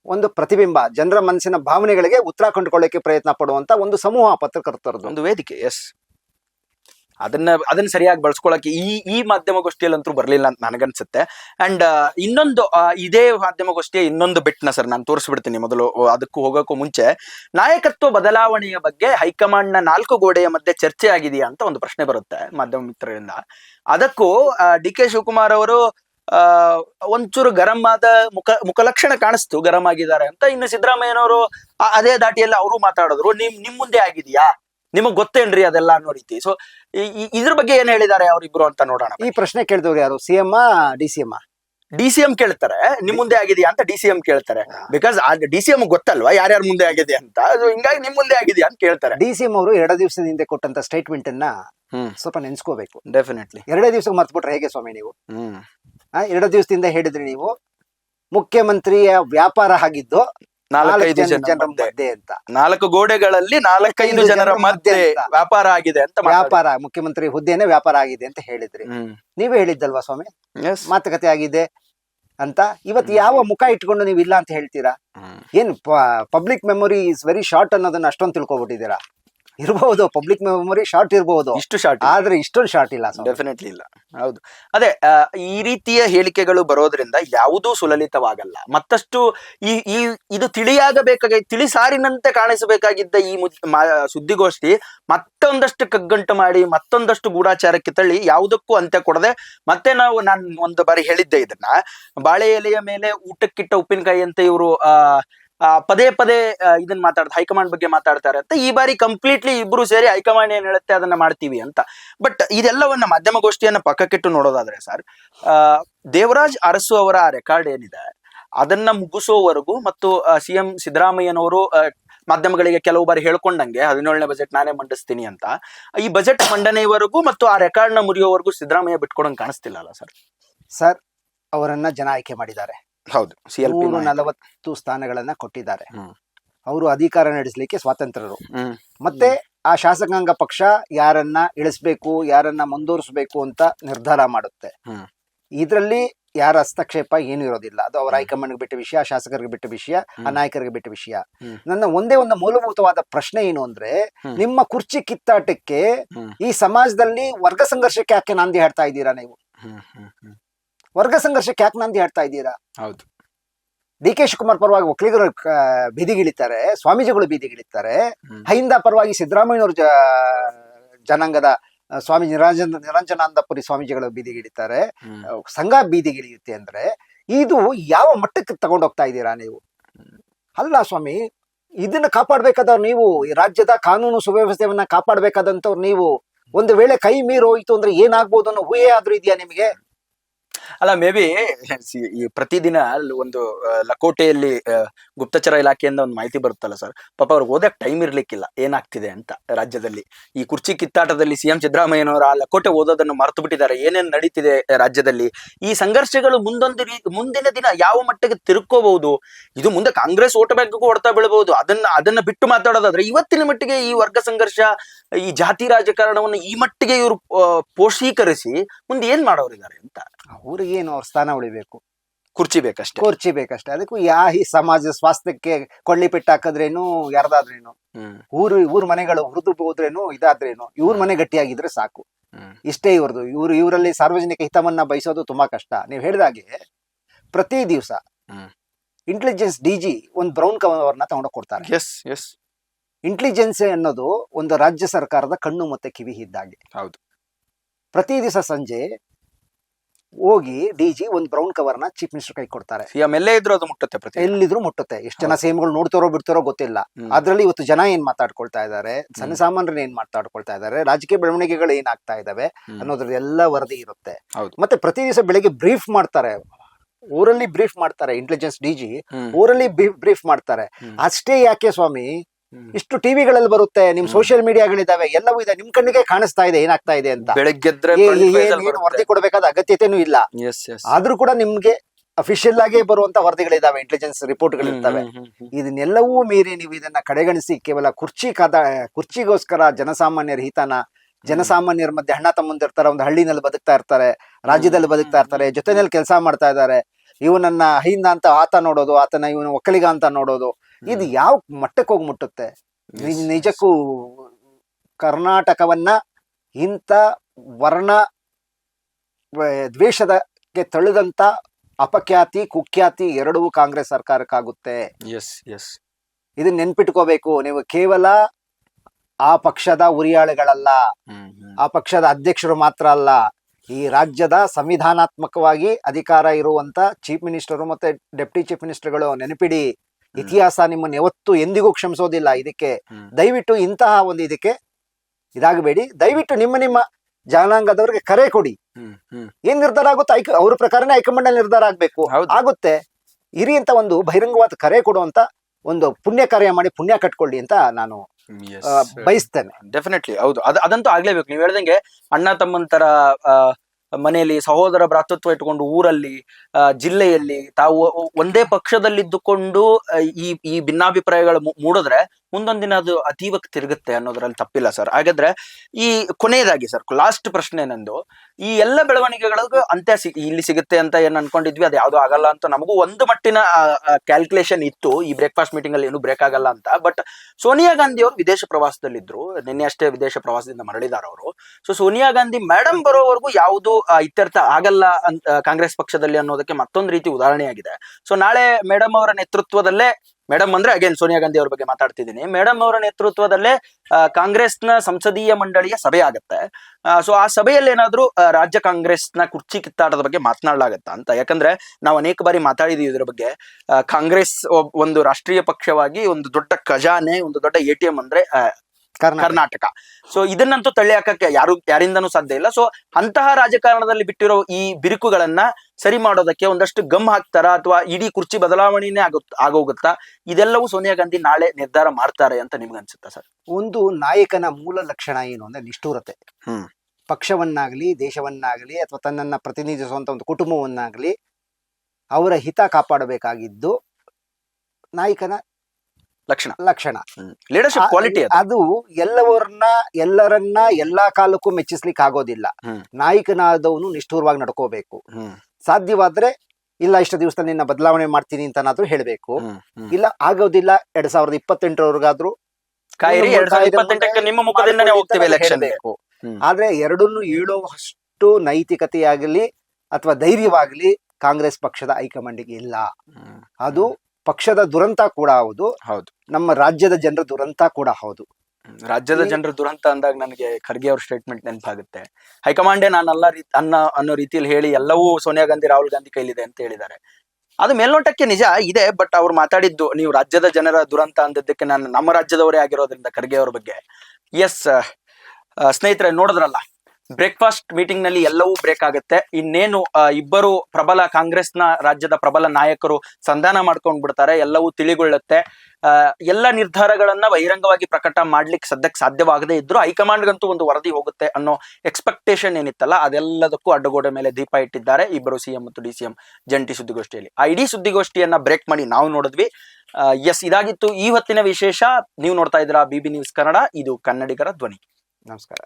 ಒಂದು ಪ್ರತಿಬಿಂಬ ಜನರ ಮನಸ್ಸಿನ ಭಾವನೆಗಳಿಗೆ ಉತ್ತರ ಕಂಡುಕೊಳ್ಳಕ್ಕೆ ಪ್ರಯತ್ನ ಪಡುವಂತ ಒಂದು ಸಮೂಹ ಪತ್ರಕರ್ತರದ್ದು. ಒಂದು ವೇದಿಕೆ ಎಸ್ ಅದನ್ನ ಅದನ್ನ ಸರಿಯಾಗಿ ಬಳಸ್ಕೊಳಕ್ಕೆ ಈ ಈ ಮಾಧ್ಯಮಗೋಷ್ಠಿಯಲ್ಲಂತೂ ಬರ್ಲಿಲ್ಲ ಅಂತ ನನಗನ್ಸುತ್ತೆ. ಅಂಡ್ ಇನ್ನೊಂದು ಇದೇ ಮಾಧ್ಯಮಗೋಷ್ಠಿಯ ಇನ್ನೊಂದು ಬೆಟ್ನ ಸರ್ ನಾನು ತೋರಿಸ್ಬಿಡ್ತೀನಿ ಮೊದಲು ಅದಕ್ಕೂ ಹೋಗೋಕ್ಕೂ ಮುಂಚೆ. ನಾಯಕತ್ವ ಬದಲಾವಣೆಯ ಬಗ್ಗೆ ಹೈಕಮಾಂಡ್ನ ನಾಲ್ಕು ಗೋಡೆಯ ಮಧ್ಯೆ ಚರ್ಚೆ ಆಗಿದೆಯಾ ಅಂತ ಒಂದು ಪ್ರಶ್ನೆ ಬರುತ್ತೆ ಮಾಧ್ಯಮ ಮಿತ್ರರಿಂದ. ಅದಕ್ಕೂ ಡಿ ಕೆ ಶಿವಕುಮಾರ್ ಅವರು ಒಂಚೂರು ಗರಂ ಆದ ಮುಖ, ಮುಖಲಕ್ಷಣ ಕಾಣಿಸ್ತು ಗರಂ ಆಗಿದ್ದಾರೆ ಅಂತ. ಇನ್ನು ಸಿದ್ದರಾಮಯ್ಯನವರು ಅದೇ ದಾಟಿಯಲ್ಲಿ ಅವರು ಮಾತಾಡಿದ್ರು. ನಿಮ್ ನಿಮ್ ಮುಂದೆ ಆಗಿದೆಯಾ? ನಿಮಗ್ ಗೊತ್ತೇನ್ರಿ ಅದೆಲ್ಲ ಅನ್ನೋ ರೀತಿ. ಸೊ ಇದ್ರ ಬಗ್ಗೆ ಏನ್ ಹೇಳಿದ್ದಾರೆ ಅವ್ರಿಬ್ರು ಅಂತ ನೋಡೋಣ ಈ ಪ್ರಶ್ನೆ ಕೇಳಿದವ್ರು ಯಾರು? C M D C M D C M ಕೇಳ್ತಾರೆ. ನಿಮ್ ಮುಂದೆ ಆಗಿದೆಯಾ ಅಂತ ಡಿ ಸಿ ಎಂ ಕೇಳ್ತಾರೆ. ಬಿಕಾಸ್ ಡಿ ಸಿ ಎಂ ಗೊತ್ತಲ್ವಾ? ಯಾರ್ಯಾರ ಮುಂದೆ ಆಗಿದೆ ಅಂತ. ಹಿಂಗಾಗಿ ನಿಮ್ ಮುಂದೆ ಆಗಿದೆಯಾ ಅಂತ ಕೇಳ್ತಾರೆ. ಡಿ ಸಿ ಎಂ ಅವರು ಎರಡು ದಿವಸದ ಹಿಂದೆ ಕೊಟ್ಟಂತ ಸ್ಟೇಟ್ಮೆಂಟ್ ಅನ್ನ ಸ್ವಲ್ಪ ನೆನ್ಸ್ಕೋಬೇಕು. ಡೆಫಿನೆಟ್ಲಿ ಎರಡೇ ದಿವಸಕ್ಕೆ ಮರ್ತ್ಬಿಟ್ರೆ ಹೇಗೆ ಸ್ವಾಮಿ ನೀವು? ಎರಡು ದಿವಸದಿಂದ ಹೇಳಿದ್ರಿ ನೀವು. ಮುಖ್ಯಮಂತ್ರಿಯ ವ್ಯಾಪಾರ ಆಗಿದ್ದು ನಾಲ್ಕೈದು ನಾಲ್ಕು ಜನ ಜನರ ಮಧ್ಯೆ. ಅಂತ. ನಾಲ್ಕು ಗೋಡೆಗಳಲ್ಲಿ ನಾಲ್ಕೈದು ಜನರ ಮಧ್ಯೆ ವ್ಯಾಪಾರ ಆಗಿದೆ ಅಂತ. ವ್ಯಾಪಾರ ಮುಖ್ಯಮಂತ್ರಿ ಹುದ್ದೆನೇ ವ್ಯಾಪಾರ ಆಗಿದೆ ಅಂತ ಹೇಳಿದ್ರಿ. ನೀವೇ ಹೇಳಿದ್ದಲ್ವಾ ಸ್ವಾಮಿ. ಮಾತುಕತೆ ಆಗಿದೆ ಅಂತ. ಇವತ್ತು ಯಾವ ಮುಖ ಇಟ್ಕೊಂಡು ನೀವು ಇಲ್ಲ ಅಂತ ಹೇಳ್ತೀರಾ. ಏನ್ public memory is very short ಅನ್ನೋದನ್ನ ಅಷ್ಟೊಂದು ತಿಳ್ಕೊಬಿಟ್ಟಿದ್ದೀರಾ? ಇರಬಹುದು ಪಬ್ಲಿಕ್ ಮೆಮೊರಿ ಶಾರ್ಟ್ ಇರಬಹುದು ಇಷ್ಟು ಶಾರ್ಟ್ ಆದ್ರೆ ಇಷ್ಟೊಂದು ಶಾರ್ಟ್ ಇಲ್ಲ ಸ್ವಾಮಿ. ಡೆಫಿನೆಟ್ಲಿ ಇಲ್ಲ. ಹೌದು. ಅದೇ ಆ, ಈ ರೀತಿಯ ಹೇಳಿಕೆಗಳು ಬರೋದ್ರಿಂದ ಯಾವುದೂ ಸುಲಲಿತವಾಗಲ್ಲ. ಮತ್ತಷ್ಟು ಈ ಈ ಇದು ತಿಳಿಯಾಗಬೇಕಾಗಿ ತಿಳಿಸಾರಿನಂತೆ ಕಾಣಿಸಬೇಕಾಗಿದ್ದ ಈ ಮುದ್- ಮಾ- ಸುದ್ದಿಗೋಷ್ಠಿ ಮತ್ತೊಂದಷ್ಟು ಕಗ್ಗಂಟು ಮಾಡಿ ಮತ್ತೊಂದಷ್ಟು ಗೂಢಾಚಾರಕ್ಕೆ ತಳ್ಳಿ ಯಾವುದಕ್ಕೂ ಅಂತ್ಯ ಕೊಡದೆ ಮತ್ತೆ ನಾವು ನಾನು ಒಂದು ಬಾರಿ ಹೇಳಿದ್ದೆ ಇದನ್ನ. ಬಾಳೆ ಎಲೆಯ ಮೇಲೆ ಊಟಕ್ಕಿಟ್ಟ ಉಪ್ಪಿನಕಾಯಿ ಅಂತ ಇವರು ಆ ಆ, ಪದೇ ಪದೇ ಇದನ್ನ ಮಾತಾಡ್ತಾ, ಹೈಕಮಾಂಡ್ ಬಗ್ಗೆ ಮಾತಾಡ್ತಾರೆ ಅಂತ. ಈ ಬಾರಿ ಕಂಪ್ಲೀಟ್ಲಿ ಇಬ್ರು ಸೇರಿ ಹೈಕಮಾಂಡ್ ಏನ್ ಹೇಳುತ್ತೆ ಅದನ್ನ ಮಾಡ್ತೀವಿ ಅಂತ. ಬಟ್ ಇದೆಲ್ಲವನ್ನ ಮಾಧ್ಯಮಗೋಷ್ಠಿಯನ್ನ ಪಕ್ಕಕ್ಕಿಟ್ಟು ನೋಡೋದಾದ್ರೆ ಸರ್ ದೇವರಾಜ್ ಅರಸು ಅವರ ರೆಕಾರ್ಡ್ ಏನಿದೆ, ಅದನ್ನ ಮುಗಿಸೋವರೆಗೂ ಮತ್ತು ಸಿ ಎಂ ಸಿದ್ದರಾಮಯ್ಯನವರು ಮಾಧ್ಯಮಗಳಿಗೆ ಕೆಲವು ಬಾರಿ ಹೇಳ್ಕೊಂಡಂಗೆ, ಹದಿನೇಳನೇ ಬಜೆಟ್ ನಾನೇ ಮಂಡಿಸ್ತೀನಿ ಅಂತ, ಈ ಬಜೆಟ್ ಮಂಡನೆಯವರೆಗೂ ಮತ್ತು ಆ ರೆಕಾರ್ಡ್ನ ಮುರಿಯೋವರೆಗೂ ಸಿದ್ದರಾಮಯ್ಯ ಬಿಟ್ಕೊಡಂಗೆ ಕಾಣಿಸ್ತಿಲ್ಲ ಅಲ್ಲ ಸರ್ ಸರ್ ಅವರನ್ನ ಜನ ಆಯ್ಕೆ ಮಾಡಿದ್ದಾರೆ. ಹೌದು. ಸಿ ಎಲ್ ಪಿ ನೂರ ನಲವತ್ತು ಸ್ಥಾನಗಳನ್ನ ಕೊಟ್ಟಿದ್ದಾರೆ. ಅವರು ಅಧಿಕಾರ ನಡೆಸಲಿಕ್ಕೆ ಸ್ವಾತಂತ್ರ್ಯರು. ಮತ್ತೆ ಆ ಶಾಸಕಾಂಗ ಪಕ್ಷ ಯಾರನ್ನ ಇಳಿಸ್ಬೇಕು ಯಾರನ್ನ ಮುಂದುವರಿಸಬೇಕು ಅಂತ ನಿರ್ಧಾರ ಮಾಡುತ್ತೆ. ಇದರಲ್ಲಿ ಯಾರ ಹಸ್ತಕ್ಷೇಪ ಏನು ಇರೋದಿಲ್ಲ. ಅದು ಅವರ ಹೈಕಮಾಂಡ್ಗೆ ಬಿಟ್ಟ ವಿಷಯ ಶಾಸಕರಿಗೆ ಬಿಟ್ಟ ವಿಷಯ ಆ. ನಾಯಕರಿಗೆ ಬಿಟ್ಟ ವಿಷಯ. ನನ್ನ ಒಂದೇ ಒಂದು ಮೂಲಭೂತವಾದ ಪ್ರಶ್ನೆ ಏನು ಅಂದ್ರೆ ನಿಮ್ಮ ಕುರ್ಚಿ ಕಿತ್ತಾಟಕ್ಕೆ ಈ ಸಮಾಜದಲ್ಲಿ ವರ್ಗ ಸಂಘರ್ಷಕ್ಕೆ ಯಾಕೆ ನಾಂದಿ ಹಾಡ್ತಾ ಇದ್ದೀರಾ ನೀವು? ವರ್ಗ ಸಂಘರ್ಷಕ್ಕೆ ಯಾಕೆ ನಂದಿ ಹಾಡ್ತಾ ಇದ್ದೀರಾ? ಹೌದು. ಡಿ ಕೆ ಶಿವಕುಮಾರ್ ಪರವಾಗಿ ಒಕ್ಕಲಿಗರು ಬೀದಿಗಿಳಿತಾರೆ ಸ್ವಾಮೀಜಿಗಳು ಬೀದಿಗಿಳಿತಾರೆ. ಹೈಂದ ಪರವಾಗಿ ಸಿದ್ದರಾಮಯ್ಯನವರು ಜನಾಂಗದ ಸ್ವಾಮಿ ನಿರಂಜನ ನಿರಂಜನಾನಂದಪುರಿ ಸ್ವಾಮೀಜಿಗಳು ಬೀದಿಗಿಳಿತಾರೆ. ಸಂಘ ಬೀದಿಗಿಳಿಯುತ್ತೆ ಅಂದ್ರೆ ಇದು ಯಾವ ಮಟ್ಟಕ್ಕೆ ತಗೊಂಡೋಗ್ತಾ ಇದ್ದೀರಾ ನೀವು? ಅಲ್ಲ ಸ್ವಾಮಿ ಇದನ್ನ ಕಾಪಾಡ್ಬೇಕಾದವ್ರು ನೀವು ಈ ರಾಜ್ಯದ ಕಾನೂನು ಸುವ್ಯವಸ್ಥೆಯನ್ನ ಕಾಪಾಡ್ಬೇಕಾದಂತವ್ರು ನೀವು ಒಂದು ವೇಳೆ ಕೈ ಮೀರಿ ಹೋಯ್ತು ಅಂದ್ರೆ ಏನಾಗ್ಬೋದು ಅನ್ನೋ ಊಹೆ ಆದ್ರೂ ಇದೆಯಾ ನಿಮಗೆ? ಅಲ್ಲ ಮೇ ಬಿ ಈ ಪ್ರತಿದಿನ ಒಂದು ಲಕೋಟೆಯಲ್ಲಿ ಗುಪ್ತಚರ ಇಲಾಖೆಯಿಂದ ಒಂದು ಮಾಹಿತಿ ಬರುತ್ತಲ್ಲ ಸರ್? ಪಾಪ ಅವ್ರಿಗೆ ಓದಕ್ಕೆ ಟೈಮ್ ಇರ್ಲಿಕ್ಕಿಲ್ಲ. ಏನಾಗ್ತಿದೆ ಅಂತ ರಾಜ್ಯದಲ್ಲಿ. ಈ ಕುರ್ಚಿ ಕಿತ್ತಾಟದಲ್ಲಿ ಸಿಎಂ ಸಿದ್ದರಾಮಯ್ಯನವರು ಆ ಲಕೋಟೆ ಓದೋದನ್ನು ಮರೆತು ಬಿಟ್ಟಿದ್ದಾರೆ ಏನೇನು ನಡೀತಿದೆ ರಾಜ್ಯದಲ್ಲಿ? ಈ ಸಂಘರ್ಷಗಳು ಮುಂದೊಂದು ರೀ, ಮುಂದಿನ ದಿನ ಯಾವ ಮಟ್ಟಿಗೆ ತಿರುಕೋಬಹುದು ಇದು ಮುಂದೆ ಕಾಂಗ್ರೆಸ್ ಓಟ್ ಬ್ಯಾಂಕ್ಗೂ ಹೊಡ್ತಾ ಬೀಳಬಹುದು. ಅದನ್ನ ಅದನ್ನ ಬಿಟ್ಟು ಮಾತಾಡೋದಾದ್ರೆ ಇವತ್ತಿನ ಮಟ್ಟಿಗೆ ಈ ವರ್ಗ ಸಂಘರ್ಷ, ಈ ಜಾತಿ ರಾಜಕಾರಣವನ್ನು ಈ ಮಟ್ಟಿಗೆ ಇವರು ಪೋಷೀಕರಿಸಿ ಮುಂದೆ ಏನ್ ಮಾಡೋರಿದ್ದಾರೆ ಅಂತ? ಅವ್ರಿಗೇನು ಅವ್ರ ಸ್ಥಾನ ಉಳಿಬೇಕು? ಕುರ್ಚಿ ಬೇಕಷ್ಟೇ. ಕುರ್ಚಿ ಬೇಕಷ್ಟೇ. ಅದಕ್ಕೂ ಯಾ ಈ ಸಮಾಜ ಸ್ವಾಸ್ಥ್ಯಕ್ಕೆ ಕೊಳ್ಳಿ ಪೆಟ್ಟು ಹಾಕಿದ್ರೇನು ಯಾರ್ದಾದ್ರೇನು? ಊರು ಊರ್ ಮನೆಗಳು ಹುರಿದು ಹೋದ್ರೇನು ಇದಾದ್ರೇನು? ಇವ್ರ ಮನೆ ಗಟ್ಟಿಯಾಗಿದ್ರೆ ಸಾಕು. ಇಷ್ಟೇ ಇವ್ರದ್ದು ಇವ್ರು ಇವರಲ್ಲಿ ಸಾರ್ವಜನಿಕ ಹಿತವನ್ನ ಬಯಸೋದು ತುಂಬಾ ಕಷ್ಟ. ನೀವು ಹೇಳಿದಾಗೆ ಪ್ರತಿ ದಿವಸ. ಇಂಟೆಲಿಜೆನ್ಸ್ ಡಿ ಜಿ ಒಂದು ಬ್ರೌನ್ ಕವರ್ನ ತಗೊಂಡೋಗಿ ಕೊಡ್ತಾರೆ. ಇಂಟೆಲಿಜೆನ್ಸ್ ಅನ್ನೋದು ಒಂದು ರಾಜ್ಯ ಸರ್ಕಾರದ ಕಣ್ಣು ಮತ್ತೆ ಕಿವಿ ಇದ್ದಾಗೆ ಹೌದು. ಪ್ರತಿ ದಿವಸ ಸಂಜೆ ಹೋಗಿ ಡಿ ಜಿ ಒಂದು ಬ್ರೌನ್ ಕವರ್ನ ಚೀಫ್ ಮಿನಿಸ್ಟರ್ ಕೈ ಕೊಡ್ತಾರೆ. ಸಿಎಂ ಎಲ್ಲೇ ಇದ್ರು ಅದು ಮುಟ್ಟುತ್ತೆ ಪ್ರತಿ ಎಲ್ಲಿದ್ರು ಮುಟ್ಟುತ್ತೆ. ಎಷ್ಟು ಜನ ಸೇಮ್ಗಳು ನೋಡ್ತಾರೋ ಬಿಡ್ತಾರೋ ಗೊತ್ತಿಲ್ಲ. ಅದರಲ್ಲಿ ಇವತ್ತು ಜನ ಏನ್ ಮಾತಾಡ್ಕೊಳ್ತಾ ಇದ್ದಾರೆ ಜನಸಾಮಾನ್ಯರು ಏನ್ ಮಾತಾಡ್ಕೊಳ್ತಾ ಇದ್ದಾರೆ ರಾಜಕೀಯ ಬೆಳವಣಿಗೆಗಳು ಏನಾಗ್ತಾ ಇದಾವೆ? ಅನ್ನೋದ್ರ ಅನ್ನೋದ್ರದ್ದು ಎಲ್ಲ ವರದಿ ಇರುತ್ತೆ. ಹೌದು. ಮತ್ತೆ ಪ್ರತಿ ದಿವಸ ಬೆಳಿಗ್ಗೆ ಬ್ರೀಫ್ ಮಾಡ್ತಾರೆ. ಊರಲ್ಲಿ ಬ್ರೀಫ್ ಮಾಡ್ತಾರೆ. Intelligence D G. ಊರಲ್ಲಿ ಬ್ರೀಫ್ ಮಾಡ್ತಾರೆ. ಅಷ್ಟೇ ಯಾಕೆ ಸ್ವಾಮಿ. ಇಷ್ಟು ಟಿವಿಗಳಲ್ಲಿ ಬರುತ್ತೆ ನಿಮ್. ಸೋಷಿಯಲ್ ಮೀಡಿಯಾಗಳಿದಾವೆ ಎಲ್ಲವೂ ಇದೆ ನಿಮ್ ಕಣ್ಣಿಗೆ ಕಾಣಿಸ್ತಾ ಇದೆ ಏನಾಗ್ತಾ ಇದೆ ಅಂತ. ಬೆಳಗ್ಗೆದ್ರೆ ವರದಿ ಕೊಡಬೇಕಾದ ಅಗತ್ಯತೆನೂ ಇಲ್ಲ. ಆದ್ರೂ ಕೂಡ ನಿಮ್ಗೆ ಅಫಿಷಿಯಲ್ ಆಗಿ ಬರುವಂತ ವರದಿಗಳಿದಾವೆ ಇಂಟೆಲಿಜೆನ್ಸ್ ರಿಪೋರ್ಟ್ಗಳಿರ್ತವೆ ಇದನ್ನೆಲ್ಲವೂ ಮೀರಿ ನೀವು ಇದನ್ನ ಕಡೆಗಣಿಸಿ ಕೇವಲ ಕುರ್ಚಿ ಕದ ಕುರ್ಚಿಗೋಸ್ಕರ ಜನಸಾಮಾನ್ಯರ ಹಿತನ ಜನಸಾಮಾನ್ಯರ ಮಧ್ಯೆ ಅಣ್ಣ ತಮ್ಮಂದಿರ್ತಾರೆ ಒಂದು ಹಳ್ಳಿನಲ್ಲಿ ಬದುಕ್ತಾ ಇರ್ತಾರೆ ರಾಜ್ಯದಲ್ಲಿ ಬದುಕ್ತಾ ಇರ್ತಾರೆ ಜೊತೆನಲ್ಲಿ ಕೆಲಸ ಮಾಡ್ತಾ ಇದ್ದಾರೆ. ಇವನನ್ನ ಅಹಿಂದ ಅಂತ ಆತ ನೋಡೋದು ಆತನ ಇವನು ಒಕ್ಕಲಿಗ ಅಂತ ನೋಡೋದು. ಇದು ಯಾವ ಮಟ್ಟಕ್ಕೆ ಹೋಗಿ ಮುಟ್ಟುತ್ತೆ? ನಿಜಕ್ಕೂ ಕರ್ನಾಟಕವನ್ನ ಇಂಥ ವರ್ಣ ದ್ವೇಷದಕ್ಕೆ ತಳ್ಳದಂತ ಅಪಖ್ಯಾತಿ ಕುಖ್ಯಾತಿ ಎರಡೂ ಕಾಂಗ್ರೆಸ್ ಸರ್ಕಾರಕ್ಕಾಗುತ್ತೆ. ಎಸ್ ಎಸ್ ಇದನ್ನ ನೆನ್ಪಿಟ್ಕೋಬೇಕು. ನೀವು ಕೇವಲ ಆ ಪಕ್ಷದ ಉರಿಯಾಳುಗಳಲ್ಲ. ಆ ಪಕ್ಷದ ಅಧ್ಯಕ್ಷರು ಮಾತ್ರ ಅಲ್ಲ. ಈ ರಾಜ್ಯದ ಸಂವಿಧಾನಾತ್ಮಕವಾಗಿ ಅಧಿಕಾರ ಇರುವಂತ ಚೀಫ್ ಮಿನಿಸ್ಟರು ಮತ್ತೆ ಡೆಪ್ಟಿ ಚೀಫ್ ಮಿನಿಸ್ಟರ್ಗಳು ನೆನಪಿಡಿ. ಇತಿಹಾಸ ನಿಮ್ಮನ್ನು ಯಾವತ್ತೂ ಎಂದಿಗೂ ಕ್ಷಮಿಸೋದಿಲ್ಲ. ಇದಕ್ಕೆ ದಯವಿಟ್ಟು ಇಂತಹ ಒಂದು ಇದಕ್ಕೆ ಇದಾಗಬೇಡಿ. ದಯವಿಟ್ಟು ನಿಮ್ಮ ನಿಮ್ಮ ಜನಾಂಗದವ್ರಿಗೆ ಕರೆ ಕೊಡಿ. ಏನ್ ನಿರ್ಧಾರ ಆಗುತ್ತೆ? ಹೈಕ ಅವ್ರ ಪ್ರಕಾರನೇ ಹೈಕಮಾಂಡ್ ಅಲ್ಲಿ ನಿರ್ಧಾರ ಆಗ್ಬೇಕು. ಆಗುತ್ತೆ. ಇರಿ ಅಂತ ಒಂದು ಬಹಿರಂಗವಾದ ಕರೆ ಕೊಡುವಂತ ಒಂದು ಪುಣ್ಯ ಕಾರ್ಯ ಮಾಡಿ ಪುಣ್ಯ ಕಟ್ಕೊಳ್ಳಿ ಅಂತ ನಾನು ಬಯಸ್ತೇನೆ. ಡೆಫಿನೆಟ್ಲಿ ಹೌದು. ಅದ ಅದಂತೂ ಆಗ್ಲೇಬೇಕು. ನೀವು ಹೇಳ್ದಂಗೆ ಅಣ್ಣ ತಮ್ಮಂತರ ಮನೆಯಲ್ಲಿ ಸಹೋದರ ಭ್ರಾತೃತ್ವ ಇಟ್ಕೊಂಡು ಊರಲ್ಲಿ ಜಿಲ್ಲೆಯಲ್ಲಿ ತಾವು ಒಂದೇ ಪಕ್ಷದಲ್ಲಿದ್ದುಕೊಂಡು ಈ ಈ ಭಿನ್ನಾಭಿಪ್ರಾಯಗಳು ಮೂಡಿದ್ರೆ ಮುಂದೊಂದಿನ ದಿನ ಅದು ಅತೀವಕ್ಕೆ ತಿರುಗುತ್ತೆ ಅನ್ನೋದ್ರಲ್ಲಿ ತಪ್ಪಿಲ್ಲ ಸರ್. ಹಾಗಾದ್ರೆ ಈ ಕೊನೆಯದಾಗಿ ಸರ್, ಲಾಸ್ಟ್ ಪ್ರಶ್ನೆ ನಂದು. ಈ ಎಲ್ಲ ಬೆಳವಣಿಗೆಗಳಿಗೂ ಅಂತ್ಯ ಇಲ್ಲಿ ಸಿಗುತ್ತೆ ಅಂತ ಏನ್ ಅನ್ಕೊಂಡಿದ್ವಿ, ಅದು ಯಾವ್ದು ಆಗಲ್ಲ ಅಂತ ನಮಗೂ ಒಂದು ಮಟ್ಟಿನ ಕ್ಯಾಲ್ಕುಲೇಷನ್ ಇತ್ತು. ಈ ಬ್ರೇಕ್ಫಾಸ್ಟ್ ಮೀಟಿಂಗ್ ಅಲ್ಲಿ ಏನು ಬ್ರೇಕ್ ಆಗಲ್ಲ ಅಂತ. ಬಟ್ ಸೋನಿಯಾ ಗಾಂಧಿ ಅವರು ವಿದೇಶ ಪ್ರವಾಸದಲ್ಲಿದ್ರು. ನಿನ್ನೆ ಅಷ್ಟೇ ವಿದೇಶ ಪ್ರವಾಸದಿಂದ ಮರಳಿದಾರ ಅವರು. ಸೊ ಸೋನಿಯಾ ಗಾಂಧಿ ಮೇಡಮ್ ಬರೋವರೆಗೂ ಯಾವುದು ಇತ್ಯರ್ಥ ಆಗಲ್ಲ ಅಂತ ಕಾಂಗ್ರೆಸ್ ಪಕ್ಷದಲ್ಲಿ ಅನ್ನೋದಕ್ಕೆ ಮತ್ತೊಂದು ರೀತಿ ಉದಾಹರಣೆಯಾಗಿದೆ. ಸೊ ನಾಳೆ ಮೇಡಮ್ ಅವರ ನೇತೃತ್ವದಲ್ಲೇ ಮೇಡಮ್ ಅಂದ್ರೆ ಅಗೇನ್ ಸೋನಿಯಾ ಗಾಂಧಿ ಅವ್ರ ಬಗ್ಗೆ ಮಾತಾಡ್ತಿದ್ದೀನಿ. ಮೇಡಮ್ ಅವರ ನೇತೃತ್ವದಲ್ಲೇ ಕಾಂಗ್ರೆಸ್ನ ಸಂಸದೀಯ ಮಂಡಳಿಯ ಸಭೆ ಆಗತ್ತೆ. ಸೊ ಆ ಸಭೆಯಲ್ಲಿ ಏನಾದ್ರೂ ರಾಜ್ಯ ಕಾಂಗ್ರೆಸ್ನ ಕುರ್ಚಿ ಕಿತ್ತಾಟದ ಬಗ್ಗೆ ಮಾತನಾಡಲಾಗತ್ತ ಅಂತ? ಯಾಕಂದ್ರೆ ನಾವು ಅನೇಕ ಬಾರಿ ಮಾತಾಡಿದೀವಿ ಇದ್ರ ಬಗ್ಗೆ. ಕಾಂಗ್ರೆಸ್ ಒಂದು ರಾಷ್ಟ್ರೀಯ ಪಕ್ಷವಾಗಿ ಒಂದು ದೊಡ್ಡ ಖಜಾನೆ, ಒಂದು ದೊಡ್ಡ ಎ ಟಿ ಎಂ ಅಂದ್ರೆ ಕರ್ನಾಟಕ. ಸೊ ಇದನ್ನಂತೂ ತಳ್ಳಿ ಹಾಕಕ್ಕೆ ಯಾರು ಯಾರಿಂದನೂ ಸಾಧ್ಯ ಇಲ್ಲ. ಸೊ ಅಂತಹ ರಾಜಕಾರಣದಲ್ಲಿ ಬಿಟ್ಟಿರೋ ಈ ಬಿರುಕುಗಳನ್ನ ಸರಿ ಮಾಡೋದಕ್ಕೆ ಒಂದಷ್ಟು ಗಮ್ ಹಾಕ್ತಾರ ಅಥವಾ ಇಡೀ ಕುರ್ಚಿ ಬದಲಾವಣೆನೇ ಆಗುತ್ತ ಆಗೋಗುತ್ತಾ? ಇದೆಲ್ಲವೂ ಸೋನಿಯಾ ಗಾಂಧಿ ನಾಳೆ ನಿರ್ಧಾರ ಮಾಡ್ತಾರೆ ಅಂತ ನಿಮ್ಗೆ ಅನ್ಸುತ್ತಾ ಸರ್? ಒಂದು ನಾಯಕನ ಮೂಲ ಲಕ್ಷಣ ಏನು ಅಂದ್ರೆ ನಿಷ್ಠೂರತೆ. ಹ್ಮ್. ಪಕ್ಷವನ್ನಾಗ್ಲಿ ದೇಶವನ್ನಾಗಲಿ ಅಥವಾ ತನ್ನನ್ನ ಪ್ರತಿನಿಧಿಸುವಂತ ಒಂದು ಕುಟುಂಬವನ್ನಾಗಲಿ ಅವರ ಹಿತ ಕಾಪಾಡಬೇಕಾಗಿದ್ದು ನಾಯಕನ ಲಕ್ಷಣ. ಲಕ್ಷಣ. ಲೀಡರ್ಶಿಪ್ ಕ್ವಾಲಿಟಿ ಅದು. ಎಲ್ಲವರನ್ನ ಎಲ್ಲರನ್ನ ಎಲ್ಲಾ ಕಾಲಕ್ಕೂ ಮೆಚ್ಚಿಸ್ಲಿಕ್ಕೆ ಆಗೋದಿಲ್ಲ. ನಾಯಕನಾದವನು ನಿಷ್ಠೂರವಾಗಿ ನಡ್ಕೋಬೇಕು. ಸಾಧ್ಯವಾದ್ರೆ ಇಲ್ಲ ಇಷ್ಟು ದಿವಸದಲ್ಲಿ ನಿನ್ನ ಬದಲಾವಣೆ ಮಾಡ್ತೀನಿ ಅಂತನಾದ್ರೂ ಹೇಳಬೇಕು. ಇಲ್ಲ ಆಗೋದಿಲ್ಲ ಎರಡ್ ಸಾವಿರದ ಇಪ್ಪತ್ತೆಂಟರವರೆಗಾದ್ರೂ ನಿಮ್ಮ ಮುಖದಿಂದನೇ ಹೋಗ್ತೀವಿ ಎಲೆಕ್ಷನ್. ಆದ್ರೆ ಎರಡನ್ನು ಹೇಳುವಷ್ಟು ನೈತಿಕತೆಯಾಗಲಿ ಅಥವಾ ಧೈರ್ಯವಾಗಲಿ ಕಾಂಗ್ರೆಸ್ ಪಕ್ಷದ ಹೈಕಮಾಂಡಿಗೆ ಇಲ್ಲ. ಅದು ಪಕ್ಷದ ದುರಂತ ಕೂಡ ಹೌದು. ಹೌದು. ನಮ್ಮ ರಾಜ್ಯದ ಜನರ ದುರಂತ ಕೂಡ ಹೌದು. ರಾಜ್ಯದ ಜನರ ದುರಂತ ಅಂದಾಗ ನನಗೆ ಖರ್ಗೆ ಅವ್ರ ಸ್ಟೇಟ್ಮೆಂಟ್ ನೆನಪಾಗುತ್ತೆ. ಹೈಕಮಾಂಡೇ ನಾನೆಲ್ಲ ರೀತಿ ಅನ್ನ ಅನ್ನೋ ರೀತಿಯಲ್ಲಿ ಹೇಳಿ ಎಲ್ಲವೂ ಸೋನಿಯಾ ಗಾಂಧಿ ರಾಹುಲ್ ಗಾಂಧಿ ಕೈಲಿದೆ ಅಂತ ಹೇಳಿದ್ದಾರೆ. ಅದು ಮೇಲ್ನೋಟಕ್ಕೆ ನಿಜ ಇದೆ ಬಟ್ ಅವ್ರು ಮಾತಾಡಿದ್ದು ನೀವು ರಾಜ್ಯದ ಜನರ ದುರಂತ ಅಂದಿದ್ದಕ್ಕೆ ನಾನು ನಮ್ಮ ರಾಜ್ಯದವರೇ ಆಗಿರೋದ್ರಿಂದ ಖರ್ಗೆ ಅವ್ರ ಬಗ್ಗೆ. ಎಸ್ ಸ್ನೇಹಿತರೆ ನೋಡಿದ್ರಲ್ಲ? ಬ್ರೇಕ್ಫಾಸ್ಟ್ ಮೀಟಿಂಗ್ನಲ್ಲಿ ಎಲ್ಲವೂ ಬ್ರೇಕ್ ಆಗುತ್ತೆ. ಇನ್ನೇನು ಇಬ್ಬರು ಪ್ರಬಲ ಕಾಂಗ್ರೆಸ್ನ ರಾಜ್ಯದ ಪ್ರಬಲ ನಾಯಕರು ಸಂಧಾನ ಮಾಡ್ಕೊಂಡ್ ಬಿಡ್ತಾರೆ ಎಲ್ಲವೂ ತಿಳಿಗೊಳ್ಳುತ್ತೆ. ಎಲ್ಲ ನಿರ್ಧಾರಗಳನ್ನ ಬಹಿರಂಗವಾಗಿ ಪ್ರಕಟ ಮಾಡ್ಲಿಕ್ಕೆ ಸದ್ಯಕ್ಕೆ ಸಾಧ್ಯವಾಗದೇ ಇದ್ರು ಹೈಕಮಾಂಡ್ಗಂತೂ ಒಂದು ವರದಿ ಹೋಗುತ್ತೆ ಅನ್ನೋ ಎಕ್ಸ್ಪೆಕ್ಟೇಷನ್ ಏನಿತ್ತಲ್ಲ ಅದೆಲ್ಲದಕ್ಕೂ ಅಡ್ಡಗೋಡೆ ಮೇಲೆ ದೀಪ ಇಟ್ಟಿದ್ದಾರೆ ಇಬ್ಬರು ಸಿಎಂ ಮತ್ತು ಡಿ ಸಿಎಂ ಜಂಟಿ ಸುದ್ದಿಗೋಷ್ಠಿಯಲ್ಲಿ. ಆ ಇಡೀ ಸುದ್ದಿಗೋಷ್ಠಿಯನ್ನ ಬ್ರೇಕ್ ಮಾಡಿ ನಾವು ನೋಡಿದ್ವಿ. ಎಸ್ ಇದಾಗಿತ್ತು ಈ ಹೊತ್ತಿನ ವಿಶೇಷ. ನೀವು ನೋಡ್ತಾ ಇದ್ದೀರಾ ಬಿಬಿ ನ್ಯೂಸ್ ಕನ್ನಡ ಇದು ಕನ್ನಡಿಗರ ಧ್ವನಿ. ನಮಸ್ಕಾರ.